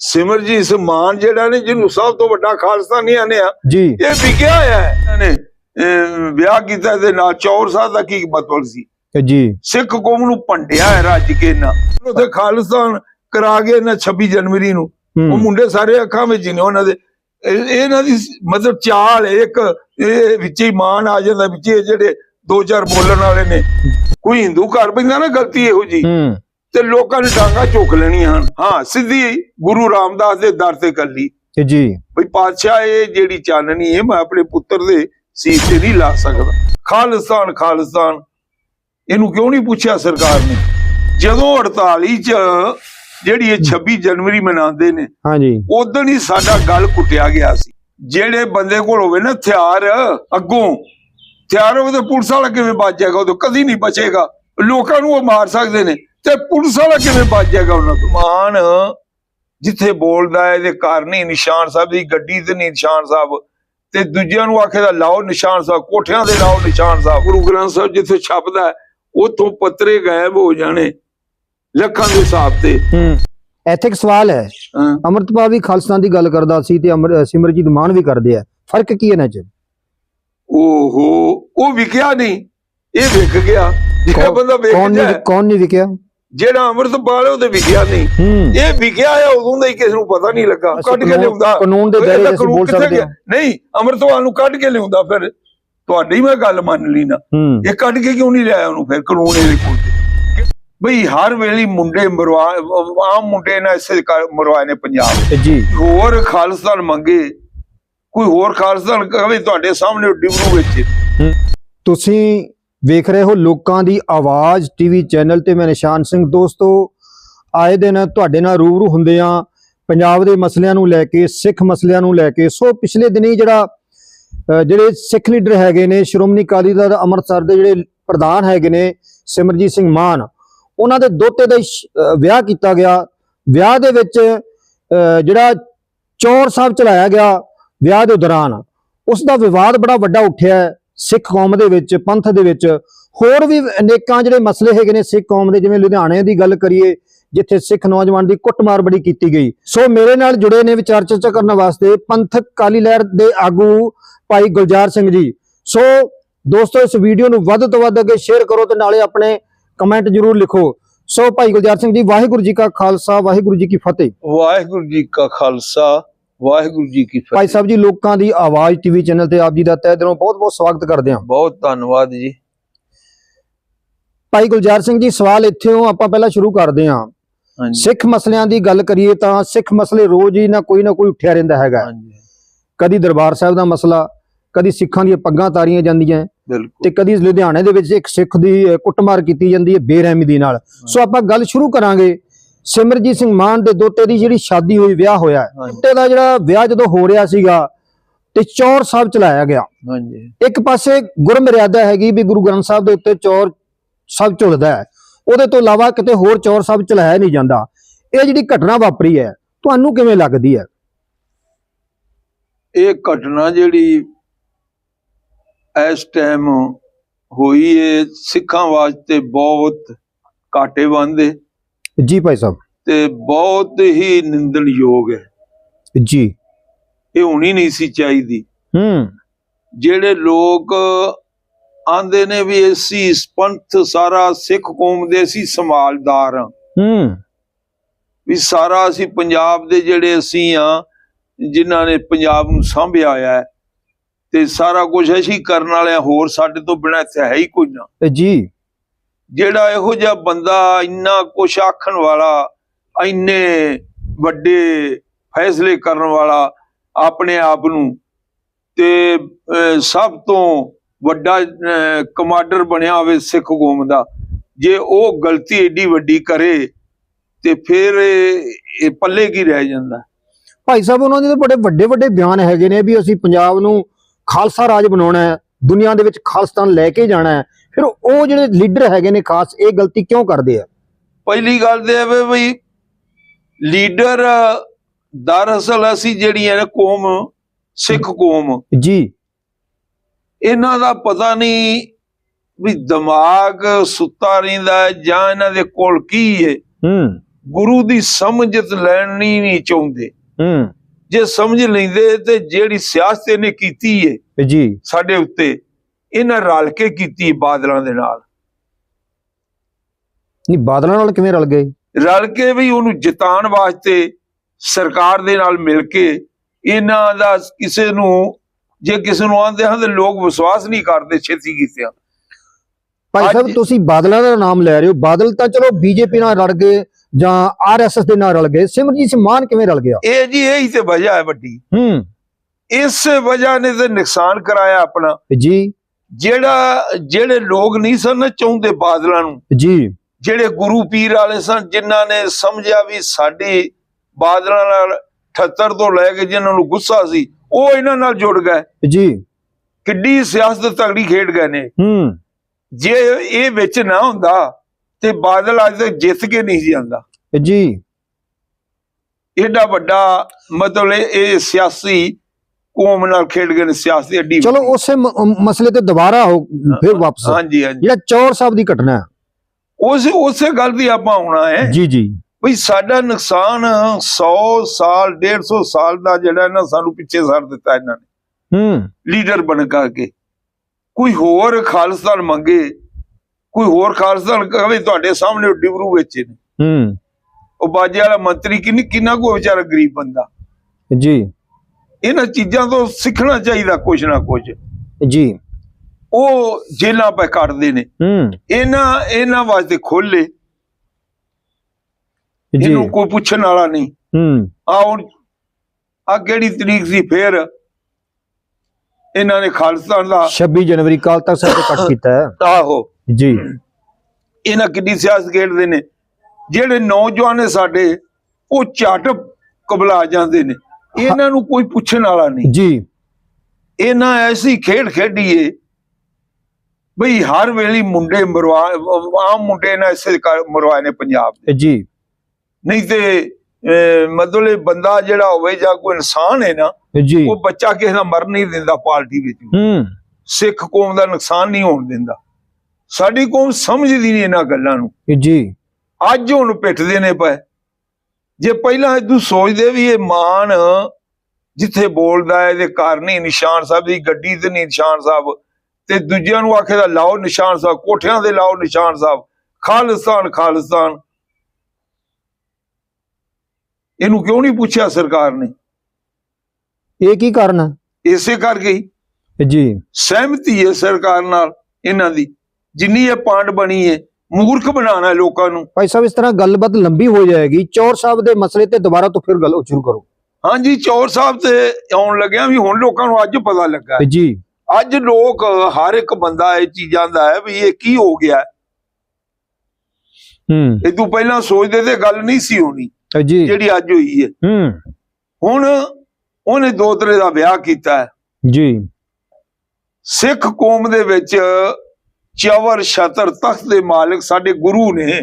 ਸਿਮਰਜੀਤ ਮਾਨ ਜਿਹੜਾ ਨੇ ਜਿਹਨੂੰ ਸਭ ਤੋਂ ਵੱਡਾ ਖਾਲਸਤਾਨੀ ਆਨੇ ਆ ਜੀ। ਇਹ ਵਿਕਿਆ ਹੋਇਆ ਹੈ ਇਹਨਾਂ ਨੇ ਵਿਆਹ ਕੀਤਾ ਦੇ ਨਾਲ ਚੌਰ ਸਾਹਿਬ ਦਾ ਕੀ ਮਤਲਬ ਸੀ? ਜੀ। ਸਿੱਖ ਕੌਮ ਨੂੰ ਭੰਡਿਆ ਹੈ ਰੱਜ ਕੇ ਨਾ ਉਹਦੇ ਖਾਲਿਸਤਾਨ ਕਰਾ ਗਏ ਨਾ 26 ਜਨਵਰੀ ਨੂੰ। ਉਹ ਮੁੰਡੇ ਸਾਰੇ ਅੱਖਾਂ ਵਿੱਚ ਨੇ ਉਹਨਾਂ ਦੇ। ਇਹ- ਇਹਨਾਂ ਦੀ ਮਤਲਬ ਚਾਲ ਇੱਕ ਇਹ ਵਿੱਚ ਹੀ ਮਾਨ ਆ ਜਾਂਦਾ ਵਿੱਚ ਜਿਹੜੇ ਦੋ ਚਾਰ ਬੋਲਣ ਵਾਲੇ ਨੇ। ਕੋਈ ਹਿੰਦੂ ਘਰ ਪੈਂਦਾ ਨਾ ਗਲਤੀ ਇਹੋ ਜੀ ਤੇ ਲੋਕਾਂ ਨੇ ਡਾਂਗਾ ਝੋਕ ਲੈਣੀਆਂ ਹਨ। ਹਾਂ ਸਿੱਧੀ ਗੁਰੂ ਰਾਮਦਾਸ ਦੇ ਦਰ ਤੇ ਕਰ ਲਈ। ਤੇ ਜੀ। ਭਈ ਪਾਤਸ਼ਾਹ ਇਹ ਜਿਹੜੀ ਚਾਨਣੀ ਹੈ ਮੈਂ ਆਪਣੇ ਪੁੱਤਰ ਦੇ ਸੀਸ ਤੇ ਨਹੀਂ ਲਾ ਸਕਦਾ। ਖਾਲਿਸਤਾਨ ਖਾਲਿਸਤਾਨ ਇਹਨੂੰ ਕਿਉਂ ਨਹੀਂ ਪੁੱਛਿਆ ਸਰਕਾਰ ਨੇ? ਜਦੋਂ 48 ਚ ਜਿਹੜੀ ਇਹ 26 ਜਨਵਰੀ ਮਨਾਉਂਦੇ ਨੇ ਹਾਂਜੀ ਉਦੋਂ ਹੀ ਸਾਡਾ ਗਲ ਕੁੱਟਿਆ ਗਿਆ ਸੀ। ਜਿਹੜੇ ਬੰਦੇ ਕੋਲ ਹੋਵੇ ਨਾ ਹਥਿਆਰ ਅੱਗੋਂ ਹਥਿਆਰ ਹੋਵੇ ਤਾਂ ਪੁਲਿਸ ਵਾਲਾ ਕਿਵੇਂ ਬਚ ਜਾਏਗਾ? ਉਹ ਕਦੀ ਨਹੀਂ ਬਚੇਗਾ। ਲੋਕਾਂ ਨੂੰ ਉਹ ਮਾਰ ਸਕਦੇ ਨੇ। ਤੇ ਪੁਲਿਸ ਵਾਲਾ ਕਿਵੇਂ ਬਚ ਜਾਏਗਾ ਉਹਨਾਂ ਤੋਂ ਮਾਨ ਜਿੱਥੇ ਬੋਲਦਾ ਹੈ ਇਹਦੇ ਘਰ ਨਹੀਂ ਨਿਸ਼ਾਨ ਸਾਹਿਬ ਦੀ ਗੱਡੀ ਤੇ ਨਹੀਂ ਨਿਸ਼ਾਨ ਸਾਹਿਬ। ਤੇ ਦੂਜਿਆਂ ਨੂੰ ਆਖੇਦਾ ਲਾਓ ਨਿਸ਼ਾਨ ਸਾਹਿਬ ਕੋਠਿਆਂ ਦੇ ਲਾਓ ਨਿਸ਼ਾਨ ਸਾਹਿਬ। ਗੁਰੂ ਗ੍ਰੰਥ ਸਾਹਿਬ ਜਿੱਥੇ ਛਪਦਾ ਹੈ, ਉੱਥੋਂ ਪੱਤਰੇ ਗਾਇਬ ਹੋ ਜਾਣੇ ਲੱਖਾਂ ਦੇ ਹਿਸਾਬ ਤੇ। ਇੱਥੇ ਇੱਕ ਸਵਾਲ ਹੈ। ਅਮਰਤਪਾਲ ਵੀ ਖਾਲਸਤਾਨ ਦੀ ਗੱਲ ਕਰਦਾ ਸੀ ਤੇ ਅਮਰ ਸਿਮਰਜੀਤ ਮਾਨ ਵੀ ਕਰਦੇ ਆ। ਫ਼ਰਕ ਕੀ ਹੈ ਇਹਨਾਂ 'ਚ? ਓਹੋ ਉਹ ਵਿਕਿਆ ਨਹੀਂ ਇਹ ਵਿਕ ਗਿਆ। ਜਿਹੜਾ ਕੌਣ- ਬੰਦਾ ਨਹੀਂ ਕੌਣ ਨਹੀਂ ਵਿਕਿਆ? ਜਿਹੜਾ ਅੰਮ੍ਰਿਤਪਾਲ ਉਹਦੇ ਵਿਕਿਆ ਨਹੀਂ। ਇਹ ਵਿਕਿਆ ਹੈ ਉਦੋਂ ਦਾ ਹੀ ਕਿਸੇ ਨੂੰ ਪਤਾ ਨਹੀਂ ਲੱਗਾ। ਕੱਢ ਕੇ ਲਿਆਉਂਦਾ। ਕਾਨੂੰਨ ਦੇ ਦਾਇਰੇ 'ਚ ਅਸੀਂ ਕਾਨੂੰਨ ਬੋਲ ਸਕਦੇ ਨਹੀਂ ਅੰਮ੍ਰਿਤਪਾਲ ਨੂੰ ਕੱਢ ਕੇ ਲਿਆਉਂਦਾ ਫਿਰ। ਤੁਹਾਡੀ ਮੈਂ ਗੱਲ ਮੰਨ ਲਈ ਨਾ। ਇਹ ਕੱਢ ਕੇ ਕਿਉਂ ਨਹੀਂ ਲਿਆਇਆ ਉਹਨੂੰ ਫਿਰ ਕਾਨੂੰਨ ਇਹਦੇ ਕੋਲ ਬਈ ਹਰ ਵੇਲੇ ਮੁੰਡੇ ਮਰਵਾ ਆਮ ਮੁੰਡੇ ਨਾਲ ਇਸੇ ਮਰਵਾਏ ਨੇ ਪੰਜਾਬ। ਜੀ। ਹੋਰ ਖਾਲਸਤਾਨ ਮੰਗੇ। ਕੋਈ ਹੋਰ ਖਾਲਸਤਾਨ ਕਵੇ ਤੁਹਾਡੇ ਸਾਹਮਣੇ ਡਿਬਰੂ ਵਿੱਚ। ਤੁਸੀਂ ਵੇਖ ਰਹੇ ਹੋ ਲੋਕਾਂ ਦੀ ਆਵਾਜ਼ ਟੀਵੀ ਚੈਨਲ ਤੇ ਮੈਂ ਨਿਸ਼ਾਨ ਸਿੰਘ। ਦੋਸਤੋ, ਆਏ ਦਿਨ ਤੁਹਾਡੇ ਨਾਲ ਰੂਬਰੂ ਹੁੰਦੇ ਆ ਪੰਜਾਬ ਦੇ ਮਸਲਿਆਂ ਨੂੰ ਲੈ ਕੇ, ਸਿੱਖ ਮਸਲਿਆਂ ਨੂੰ ਲੈ ਕੇ। ਸੋ ਪਿਛਲੇ ਦਿਨੀ ਜਿਹੜਾ ਜਿਹੜੇ ਸਿੱਖ ਲੀਡਰ ਹੈਗੇ ਨੇ, ਸ਼੍ਰੋਮਣੀ ਅਕਾਲੀ ਦਲ ਅੰਮ੍ਰਿਤਸਰ ਦੇ ਜਿਹੜੇ ਪ੍ਰਧਾਨ ਹੈਗੇ ਨੇ, ਸਿਮਰਜੀਤ ਸਿੰਘ ਮਾਨ, ਉਹਨਾਂ ਦੇ ਦੋਤੇ ਦਾ ਵਿਆਹ ਕੀਤਾ ਗਿਆ। ਵਿਆਹ ਦੇ ਵਿੱਚ ਜਿਹੜਾ ਚੌਰ ਸਾਹਿਬ ਚਲਾਇਆ ਗਿਆ ਵਿਆਹ ਦੇ ਦੌਰਾਨ, ਉਸ ਦਾ ਵਿਵਾਦ ਬੜਾ ਵੱਡਾ ਉੱਠਿਆ ਹੈ। ਸਿੱਖ ਕੌਮ ਦੇ ਵਿੱਚ, ਪੰਥ ਦੇ ਵਿੱਚ, ਹੋਰ ਵੀ ਅਨੇਕਾਂ ਜਿਹੜੇ ਮਸਲੇ ਹੈਗੇ ਨੇ ਸਿੱਖ ਕੌਮ ਦੇ, ਜਿਵੇਂ ਲੁਧਿਆਣੇ ਦੀ ਗੱਲ ਕਰੀਏ, ਜਿੱਥੇ ਸਿੱਖ ਨੌਜਵਾਨ ਦੀ ਕੁੱਟਮਾਰ ਬੜੀ ਕੀਤੀ ਗਈ। ਸੋ ਮੇਰੇ ਨਾਲ ਜੁੜੇ ਨੇ ਵਿਚਾਰ ਚਰਚਾ ਕਰਨ ਵਾਸਤੇ ਪੰਥਕ ਕਾਲੀ ਲਹਿਰ ਦੇ ਆਗੂ ਭਾਈ ਗੁਲਜ਼ਾਰ ਸਿੰਘ ਜੀ। ਸੋ ਦੋਸਤੋ, ਇਸ ਵੀਡੀਓ ਨੂੰ ਵੱਧ ਤੋਂ ਵੱਧ ਅੱਗੇ ਸ਼ੇਅਰ ਕਰੋ ਤੇ ਨਾਲੇ ਆਪਣੇ ਕਮੈਂਟ ਜ਼ਰੂਰ ਲਿਖੋ। ਸੋ ਭਾਈ ਗੁਲਜ਼ਾਰ ਸਿੰਘ ਜੀ, ਵਾਹਿਗੁਰੂ ਜੀ ਕਾ ਖਾਲਸਾ, ਵਾਹਿਗੁਰੂ ਜੀ ਕੀ ਫਤਿਹ। ਵਾਹਿਗੁਰੂ ਜੀ ਕਾ ਖਾਲਸਾ। ਵਾਹਿਗੁਰੂ ਜੀ ਕੀ ਭਾਈ ਫਤਿਹ। ਸਾਹਿਬ ਜੀ ਲੋਕਾਂ ਦੀ ਆਵਾਜ਼ ਟੀਵੀ ਚੈਨਲ ਤੇ ਆਪ ਜੀ ਦਾ ਤਹਿ ਦਿਲੋਂ ਬਹੁਤ ਬਹੁਤ ਸਵਾਗਤ ਕਰਦੇ ਹਾਂ। ਬਹੁਤ ਧੰਨਵਾਦ ਜੀ। ਭਾਈ ਗੁਲਜ਼ਾਰ ਸਿੰਘ ਜੀ ਸਵਾਲ ਇੱਥੇੋਂ ਆਪਾਂ ਪਹਿਲਾਂ ਸ਼ੁਰੂ ਕਰਦੇ ਹਾਂ। ਸਿੱਖ ਮਸਲਿਆਂ ਦੀ ਗੱਲ ਕਰੀਏ ਤਾਂ ਸਿੱਖ ਮਸਲੇ ਰੋਜ਼ ਹੀ ਨਾ ਕੋਈ ਨਾ ਕੋਈ ਉੱਠਿਆ ਰਹਿੰਦਾ ਹੈਗਾ। ਕਦੀ ਦਰਬਾਰ ਸਾਹਿਬ ਦਾ ਮਸਲਾ ਕਦੀ ਸਿੱਖਾਂ ਦੀਆਂ ਪੱਗਾਂ ਤਾਰੀਆਂ ਜਾਂਦੀਆਂ। ਤੇ ਕਦੀ ਲੁਧਿਆਣੇ ਦੇ ਵਿੱਚ ਇੱਕ ਸਿੱਖ ਦੀ ਕੁੱਟਮਾਰ ਕੀਤੀ ਜਾਂਦੀ ਹੈ ਬੇਰਹਿਮੀ ਦੀ ਨਾਲ। ਸੋ ਆਪਾਂ ਗੱਲ ਸ਼ੁਰੂ ਕਰਾਂਗੇ ਸਿਮਰਜੀਤ ਸਿੰਘ ਮਾਨ ਦੇ ਦੋਤੇ ਦੀ ਜਿਹੜੀ ਸ਼ਾਦੀ ਹੋਈ ਵਿਆਹ ਹੋਇਆ ਦੋਤੇ ਦਾ ਜਿਹੜਾ ਵਿਆਹ ਜਦੋਂ ਹੋ ਰਿਹਾ ਸੀਗਾ ਤੇ ਚੌਰ ਸਾਹਿਬ ਚਲਾਇਆ ਗਿਆ। ਹਾਂਜੀ। ਇੱਕ ਪਾਸੇ ਗੁਰਮਰਿਆਦਾ ਹੈਗੀ ਵੀ ਗੁਰੂ ਗ੍ਰੰਥ ਸਾਹਿਬ ਦੇ ਉੱਤੇ ਚੌਰ ਸਭ ਝੁਲਦਾ ਹੈ। ਉਹਦੇ ਤੋਂ ਇਲਾਵਾ ਕਿਤੇ ਹੋਰ ਚੌਰ ਸਭ ਚਲਾਇਆ ਨਹੀਂ ਜਾਂਦਾ। ਇਹ ਜਿਹੜੀ ਘਟਨਾ ਵਾਪਰੀ ਹੈ ਤੁਹਾਨੂੰ ਕਿਵੇਂ ਲੱਗਦੀ ਹੈ? ਇਹ ਘਟਨਾ ਜਿਹੜੀ ਇਸ ਟਾਈਮ ਹੋਈ ਏ ਸਿੱਖਾਂ ਵਾਸਤੇ ਬਹੁਤ ਘਾਟੇ ਬੰਦੇ ਜੀ ਭਾਈ ਸਾਹਿਬ। ਤੇ ਬਹੁਤ ਹੀ ਨਿੰਦਣਯੋਗ ਹੈ। ਜੀ। ਇਹ ਹੋਣੀ ਨਹੀਂ ਸੀ ਚਾਹੀਦੀ। ਹੂੰ। ਜਿਹੜੇ ਲੋਕ ਆਂਦੇ ਨੇ ਵੀ ਅਸੀਂ ਪੰਥ ਸਾਰਾ ਸਿੱਖ ਕੌਮ ਦੇ ਅਸੀਂ ਸੰਭਾਲਦਾਰ ਹਾਂ। ਹੂੰ। ਵੀ ਸਾਰਾ ਅਸੀਂ ਪੰਜਾਬ ਦੇ ਜਿਹੜੇ ਅਸੀਂ ਆ ਜਿਨ੍ਹਾਂ ਨੇ ਪੰਜਾਬ ਨੂੰ ਸਾਂਭਿਆ ਹੈ ਤੇ ਸਾਰਾ ਕੁਝ ਅਸੀਂ ਕਰਨ ਵਾਲੇ ਹਾਂ, ਹੋਰ ਸਾਡੇ ਤੋਂ ਬਿਨਾਂ ਇੱਥੇ ਹੈ ਹੀ ਕੋਈ ਨਾ। ਜੀ। ਜਿਹੜਾ ਇਹੋ ਜਿਹਾ ਬੰਦਾ ਇੰਨਾ ਕੁਛ ਆਖਣ ਵਾਲਾ, ਇੰਨੇ ਵੱਡੇ ਫੈਸਲੇ ਕਰਨ ਵਾਲਾ ਆਪਣੇ ਆਪ ਨੂੰ ਤੇ ਸਭ ਤੋਂ ਵੱਡਾ ਕਮਾਂਡਰ ਬਣਿਆ ਹੋਵੇ ਸਿੱਖ ਕੌਮ ਦਾ। ਜੇ ਉਹ ਗਲਤੀ ਏਡੀ ਵੱਡੀ ਕਰੇ ਤੇ ਫਿਰ ਇਹ ਪੱਲੇ ਕੀ ਰਹਿ ਜਾਂਦਾ? ਭਾਈ ਸਾਹਿਬ, ਉਹਨਾਂ ਦੇ ਬੜੇ ਵੱਡੇ ਵੱਡੇ ਬਿਆਨ ਹੈਗੇ ਨੇ ਵੀ ਅਸੀਂ ਪੰਜਾਬ ਨੂੰ ਖਾਲਸਾ ਰਾਜ ਬਣਾਉਣਾ ਹੈ, ਦੁਨੀਆ ਦੇ ਵਿੱਚ ਖਾਲਸਤਾਨ ਲੈ ਕੇ ਜਾਣਾ ਹੈ। ਫਿਰ ਉਹ ਜਿਹੜੇ ਲੀਡਰ ਹੈਗੇ ਨੇ ਖਾਸ ਇਹ ਗਲਤੀ ਕਿਉਂ ਕਰਦੇ ਆ? ਪਹਿਲੀ ਗੱਲ ਤੇ ਵੀ ਬਈ ਲੀਡਰ ਦਰਅਸਲ ਅਸੀਂ ਜਿਹੜੀਆਂ ਨੇ ਕੌਮ ਸਿੱਖ ਕੌਮ। ਜੀ। ਇਹਨਾਂ ਦਾ ਪਤਾ ਨਹੀਂ ਵੀ ਦਿਮਾਗ ਸੁੱਤਾ ਰਹਿੰਦਾ ਹੈ ਜਾਂ ਇਹਨਾਂ ਦੇ ਕੋਲ ਕੀ ਹੈ ਹੂੰ। ਗੁਰੂ ਦੀ ਸਮਝਤ ਲੈਣੀ ਨਹੀਂ ਚਾਹੁੰਦੇ। ਹੂੰ। ਜੇ ਸਮਝ ਲੈਂਦੇ ਤੇ ਜਿਹੜੀ ਸਿਆਸਤ ਇਹਨੇ ਕੀਤੀ ਏ ਜੀ। ਸਾਡੇ ਉੱਤੇ ਇਹਨਾਂ ਰਲ ਕੇ ਕੀਤੀ ਬਾਦਲਾਂ ਦੇ ਨਾਲ। ਨਹੀਂ ਬਾਦਲਾਂ ਨਾਲ ਕਿਵੇਂ ਰਲ ਗਏ? ਰਲ ਕੇ ਵੀ ਉਹਨੂੰ ਜਿਤਾਉਣ ਵਾਸਤੇ ਸਰਕਾਰ ਦੇ ਨਾਲ ਮਿਲ ਕੇ ਇਹਨਾਂ ਦਾ ਕਿਸੇ ਨੂੰ ਜੇ ਕਿਸੇ ਨੂੰ ਆਂਦੇ ਹਨ ਤੇ ਲੋਕ ਵਿਸ਼ਵਾਸ ਨਹੀਂ ਕਰਦੇ ਛੇਤੀ ਕੀਤਿਆਂ। ਭਾਈ ਸਾਹਿਬ ਤੁਸੀਂ ਬਾਦਲਾਂ ਦਾ ਨਾਮ ਲੈ ਰਹੇ ਹੋ। ਬਾਦਲ ਤਾਂ ਚਲੋ ਬੀਜੇਪੀ ਨਾਲ ਰਲ ਗਏ ਜਾਂ ਆਰਐਸਐਸ ਦੇ ਨਾਲ ਰਲ ਗਏ। ਸਿਮਰਜੀਤ ਸਿੰਘ ਮਾਨ ਕਿਵੇਂ ਰਲ ਗਿਆ? ਇਹ ਜੀ ਇਹੀ ਤੇ ਵਜ੍ਹਾ ਹੈ ਵੱਡੀ। ਹੂੰ। ਇਸ ਵਜ੍ਹਾ ਨੇ ਤੇ ਨੁਕਸਾਨ ਕਰਾਇਆ ਆਪਣਾ। ਜੀ। ਜਿਹੜਾ ਜਿਹੜੇ ਲੋਕ ਨਹੀਂ ਸਨ ਚਾਹੁੰਦੇ ਬਾਦਲਾਂ ਨੂੰ। ਜੀ। ਜਿਹੜੇ ਗੁਰੂ ਪੀਰ ਵਾਲੇ ਸਨ ਜਿਨ੍ਹਾਂ ਨੇ ਸਮਝਿਆ ਵੀ ਸਾਡੀ ਬਾਦਲਾਂ ਨਾਲ 78 ਤੋਂ ਲੈ ਕੇ ਜਿਨ੍ਹਾਂ ਨੂੰ ਗੁੱਸਾ ਸੀ ਉਹ ਇਹਨਾਂ ਨਾਲ ਜੁੜ ਗਏ। ਜੀ। ਕਿੱਡੀ ਸਿਆਸਤ ਤਗੜੀ ਖੇਡ ਗਏ ਨੇ। ਹੂੰ। ਜੇ ਇਹ ਵਿੱਚ ਨਾ ਹੁੰਦਾ ਤੇ ਬਾਦਲ ਅੱਜ ਤੱਕ ਜਿੱਤ ਕੇ ਨਹੀਂ ਆਂਦਾ ਜੀ। ਏਡਾ ਵੱਡਾ ਮਤਲਬ ਇਹ ਸਿਆਸੀ ਕੌਮ ਨਾਲ ਖੇਡ ਗਏ ਨੇ ਸਿਆਸਤ ਏਡੀ ਚਲੋ ਉਸੇ ਮਸਲੇ ਤੇ ਦੁਬਾਰਾ ਹੋ ਫਿਰ ਵਾਪਸ ਹਾਂਜੀ ਹਾਂਜੀ। ਜਿਹੜਾ ਚੌਰ ਸਾਹਿਬ ਦੀ ਘਟਨਾ ਉਸ ਉਸੇ ਗੱਲ ਦੀ ਆਪਾਂ ਆਉਣਾ ਹੈ। ਜੀ ਜੀ। ਵੀ ਸਾਡਾ ਨੁਕਸਾਨ 100 ਸਾਲ 150 ਸਾਲ ਦਾ ਜਿਹੜਾ ਇਹਨਾਂ ਸਾਨੂੰ ਪਿੱਛੇ ਸਰ ਦਿੱਤਾ ਇਹਨਾਂ ਨੇ। ਹੂੰ। ਲੀਡਰ ਬਣ ਕਰਕੇ ਕੋਈ ਹੋਰ ਖਾਲਸਤਾਨ ਮੰਗੇ ਕੋਈ ਹੋਰ ਖਾਲਸਤਾਨ ਕਹੇ ਤੁਹਾਡੇ ਸਾਹਮਣੇ ਡਿਬਰੂ ਵਿੱਚ ਨੇ। ਹੂੰ। ਉਹ ਬਾਜੇ ਵਾਲਾ ਮੰਤਰੀ ਕਿੰਨੀ ਕਿੰਨਾ ਕੋ ਵਿਚਾਰਾ ਗਰੀਬ ਬੰਦਾ। ਜੀ। ਇਹਨਾਂ ਚੀਜ਼ਾਂ ਤੋਂ ਸਿੱਖਣਾ ਚਾਹੀਦਾ ਕੁਛ ਨਾ ਕੁਛ। ਜੀ। ਉਹ ਜੇਲਾਂ ਪੈ ਕੱਢਦੇ ਨੇ। ਹੂੰ। ਇਹਨਾਂ ਇਹਨਾਂ ਵਾਸਤੇ ਖੋਲੇ ਜੀ। ਇਹਨੂੰ ਕੋਈ ਪੁੱਛਣ ਵਾਲਾ ਨਹੀਂ। ਹੂੰ। ਆ ਹੁਣ ਆ ਕਿਹੜੀ ਤਰੀਕ ਸੀ ਫੇਰ? ਇਹਨਾਂ ਨੇ ਖਾਲਿਸਤਾਨ ਦਾ 26 ਜਨਵਰੀ ਕਾਲ ਤੱਕ ਸਾਡੇ ਕੱਟ ਕੀਤਾ ਆਹੋ। ਜੀ। ਇਹਨਾਂ ਕਿੰਨੀ ਸਿਆਸਤ ਖੇਡਦੇ ਨੇ। ਜਿਹੜੇ ਨੌਜਵਾਨ ਨੇ ਸਾਡੇ ਉਹ ਝਟ ਕਬਲਾ ਜਾਂਦੇ ਨੇ। ਇਹਨਾਂ ਨੂੰ ਕੋਈ ਪੁੱਛਣ ਵਾਲਾ ਨਹੀਂ। ਜੀ। ਇਹਨਾਂ ਐਸੀ ਖੇਡ ਖੇਡੀਏ ਬਈ ਹਰ ਵੇਲੇ ਮੁੰਡੇ ਮਰਵਾ ਆਮ ਮੁੰਡੇ ਨਾਲ ਇਸੇ ਮਰਵਾਏ ਨੇ ਪੰਜਾਬ ਦੇ। ਜੀ। ਨਹੀਂ ਤੇ ਮਤਲਬ ਬੰਦਾ ਜਿਹੜਾ ਹੋਵੇ ਜਾਂ ਕੋਈ ਇਨਸਾਨ ਹੈ ਨਾ ਜੀ। ਉਹ ਬੱਚਾ ਕਿਸੇ ਦਾ ਮਰ ਨਹੀਂ ਦਿੰਦਾ ਪਾਰਟੀ ਵਿੱਚ। ਹੂੰ। ਸਿੱਖ ਕੌਮ ਦਾ ਨੁਕਸਾਨ ਨਹੀਂ ਹੋਣ ਦਿੰਦਾ। ਸਾਡੀ ਕੌਮ ਸਮਝਦੀ ਨਹੀਂ ਇਹਨਾਂ ਗੱਲਾਂ ਨੂੰ। ਜੀ। ਅੱਜ ਹੁਣ ਪਿੱਟਦੇ ਨੇ ਪਏ। ਜੇ ਪਹਿਲਾਂ ਇਦੋਂ ਸੋਚਦੇ ਵੀ ਇਹ ਮਾਨ ਜਿੱਥੇ ਬੋਲਦਾ ਹੈ ਇਹਦੇ ਘਰ ਨਹੀਂ ਨਿਸ਼ਾਨ ਸਾਹਿਬ ਦੀ ਗੱਡੀ ਤੇ ਨਹੀਂ ਨਿਸ਼ਾਨ ਸਾਹਿਬ। ਤੇ ਦੂਜਿਆਂ ਨੂੰ ਆਖੇਦਾ ਲਾਓ ਨਿਸ਼ਾਨ ਸਾਹਿਬ ਕੋਠਿਆਂ ਦੇ ਲਾਓ ਨਿਸ਼ਾਨ ਸਾਹਿਬ। ਖਾਲਿਸਤਾਨ ਖਾਲਿਸਤਾਨ। ਇਹਨੂੰ ਕਿਉਂ ਨਹੀਂ ਪੁੱਛਿਆ ਸਰਕਾਰ ਨੇ? ਇਹ ਕੀ ਕਾਰਨ ਹੈ? ਇਸੇ ਕਰਕੇ ਹੀ ਜੀ। ਸਹਿਮਤੀ ਹੈ ਸਰਕਾਰ ਨਾਲ ਇਹਨਾਂ ਦੀ। ਜਿੰਨੀ ਇਹ ਪਾਂਡ ਬਣੀ ਹੈ ਮੂਰਖ ਬਣਾਉਣਾ ਲੋਕਾਂ ਨੂੰ। ਭਾਈ ਸਾਹਿਬ ਇਸ ਤਰ੍ਹਾਂ ਗੱਲਬਾਤ ਲੰਬੀ ਹੋ ਜਾਏਗੀ। ਚੌਰ ਸਾਹਿਬ ਦੇ ਮਸਲੇ ਤੇ ਦੁਬਾਰਾ ਤੋਂ ਫਿਰ ਗੱਲ ਸ਼ੁਰੂ ਕਰੋ। ਹਾਂਜੀ ਚੌਰ ਸਾਹਿਬ ਤੇ ਆਉਣ ਲੱਗਿਆ ਵੀ ਹੁਣ ਲੋਕਾਂ ਨੂੰ ਅੱਜ ਪਤਾ ਲੱਗਾ। ਜੀ। ਅੱਜ ਲੋਕ ਹਰ ਇੱਕ ਬੰਦਾ ਇਹ ਚੀਜ਼ਾਂ ਦਾ ਹੈ ਵੀ ਇਹ ਕੀ ਹੋ ਗਿਆ। ਹੂੰ। ਇਹ ਤੋਂ ਪਹਿਲਾਂ ਸੋਚਦੇ ਤੇ ਗੱਲ ਨਹੀਂ ਸੀ ਹੋਣੀ ਜੀ। ਜਿਹੜੀ ਅੱਜ ਹੋਈ ਹੈ। ਹੂੰ। ਹੁਣ ਉਹਨੇ ਦੋ ਤਰ੍ਹਾਂ ਦਾ ਵਿਆਹ ਕੀਤਾ ਹੈ। ਜੀ। ਸਿੱਖ ਕੌਮ ਦੇ ਵਿੱਚ ਚਵਰ ਛਤਰ ਤਖਤ ਦੇ ਮਾਲਕ ਸਾਡੇ ਗੁਰੂ ਨੇ।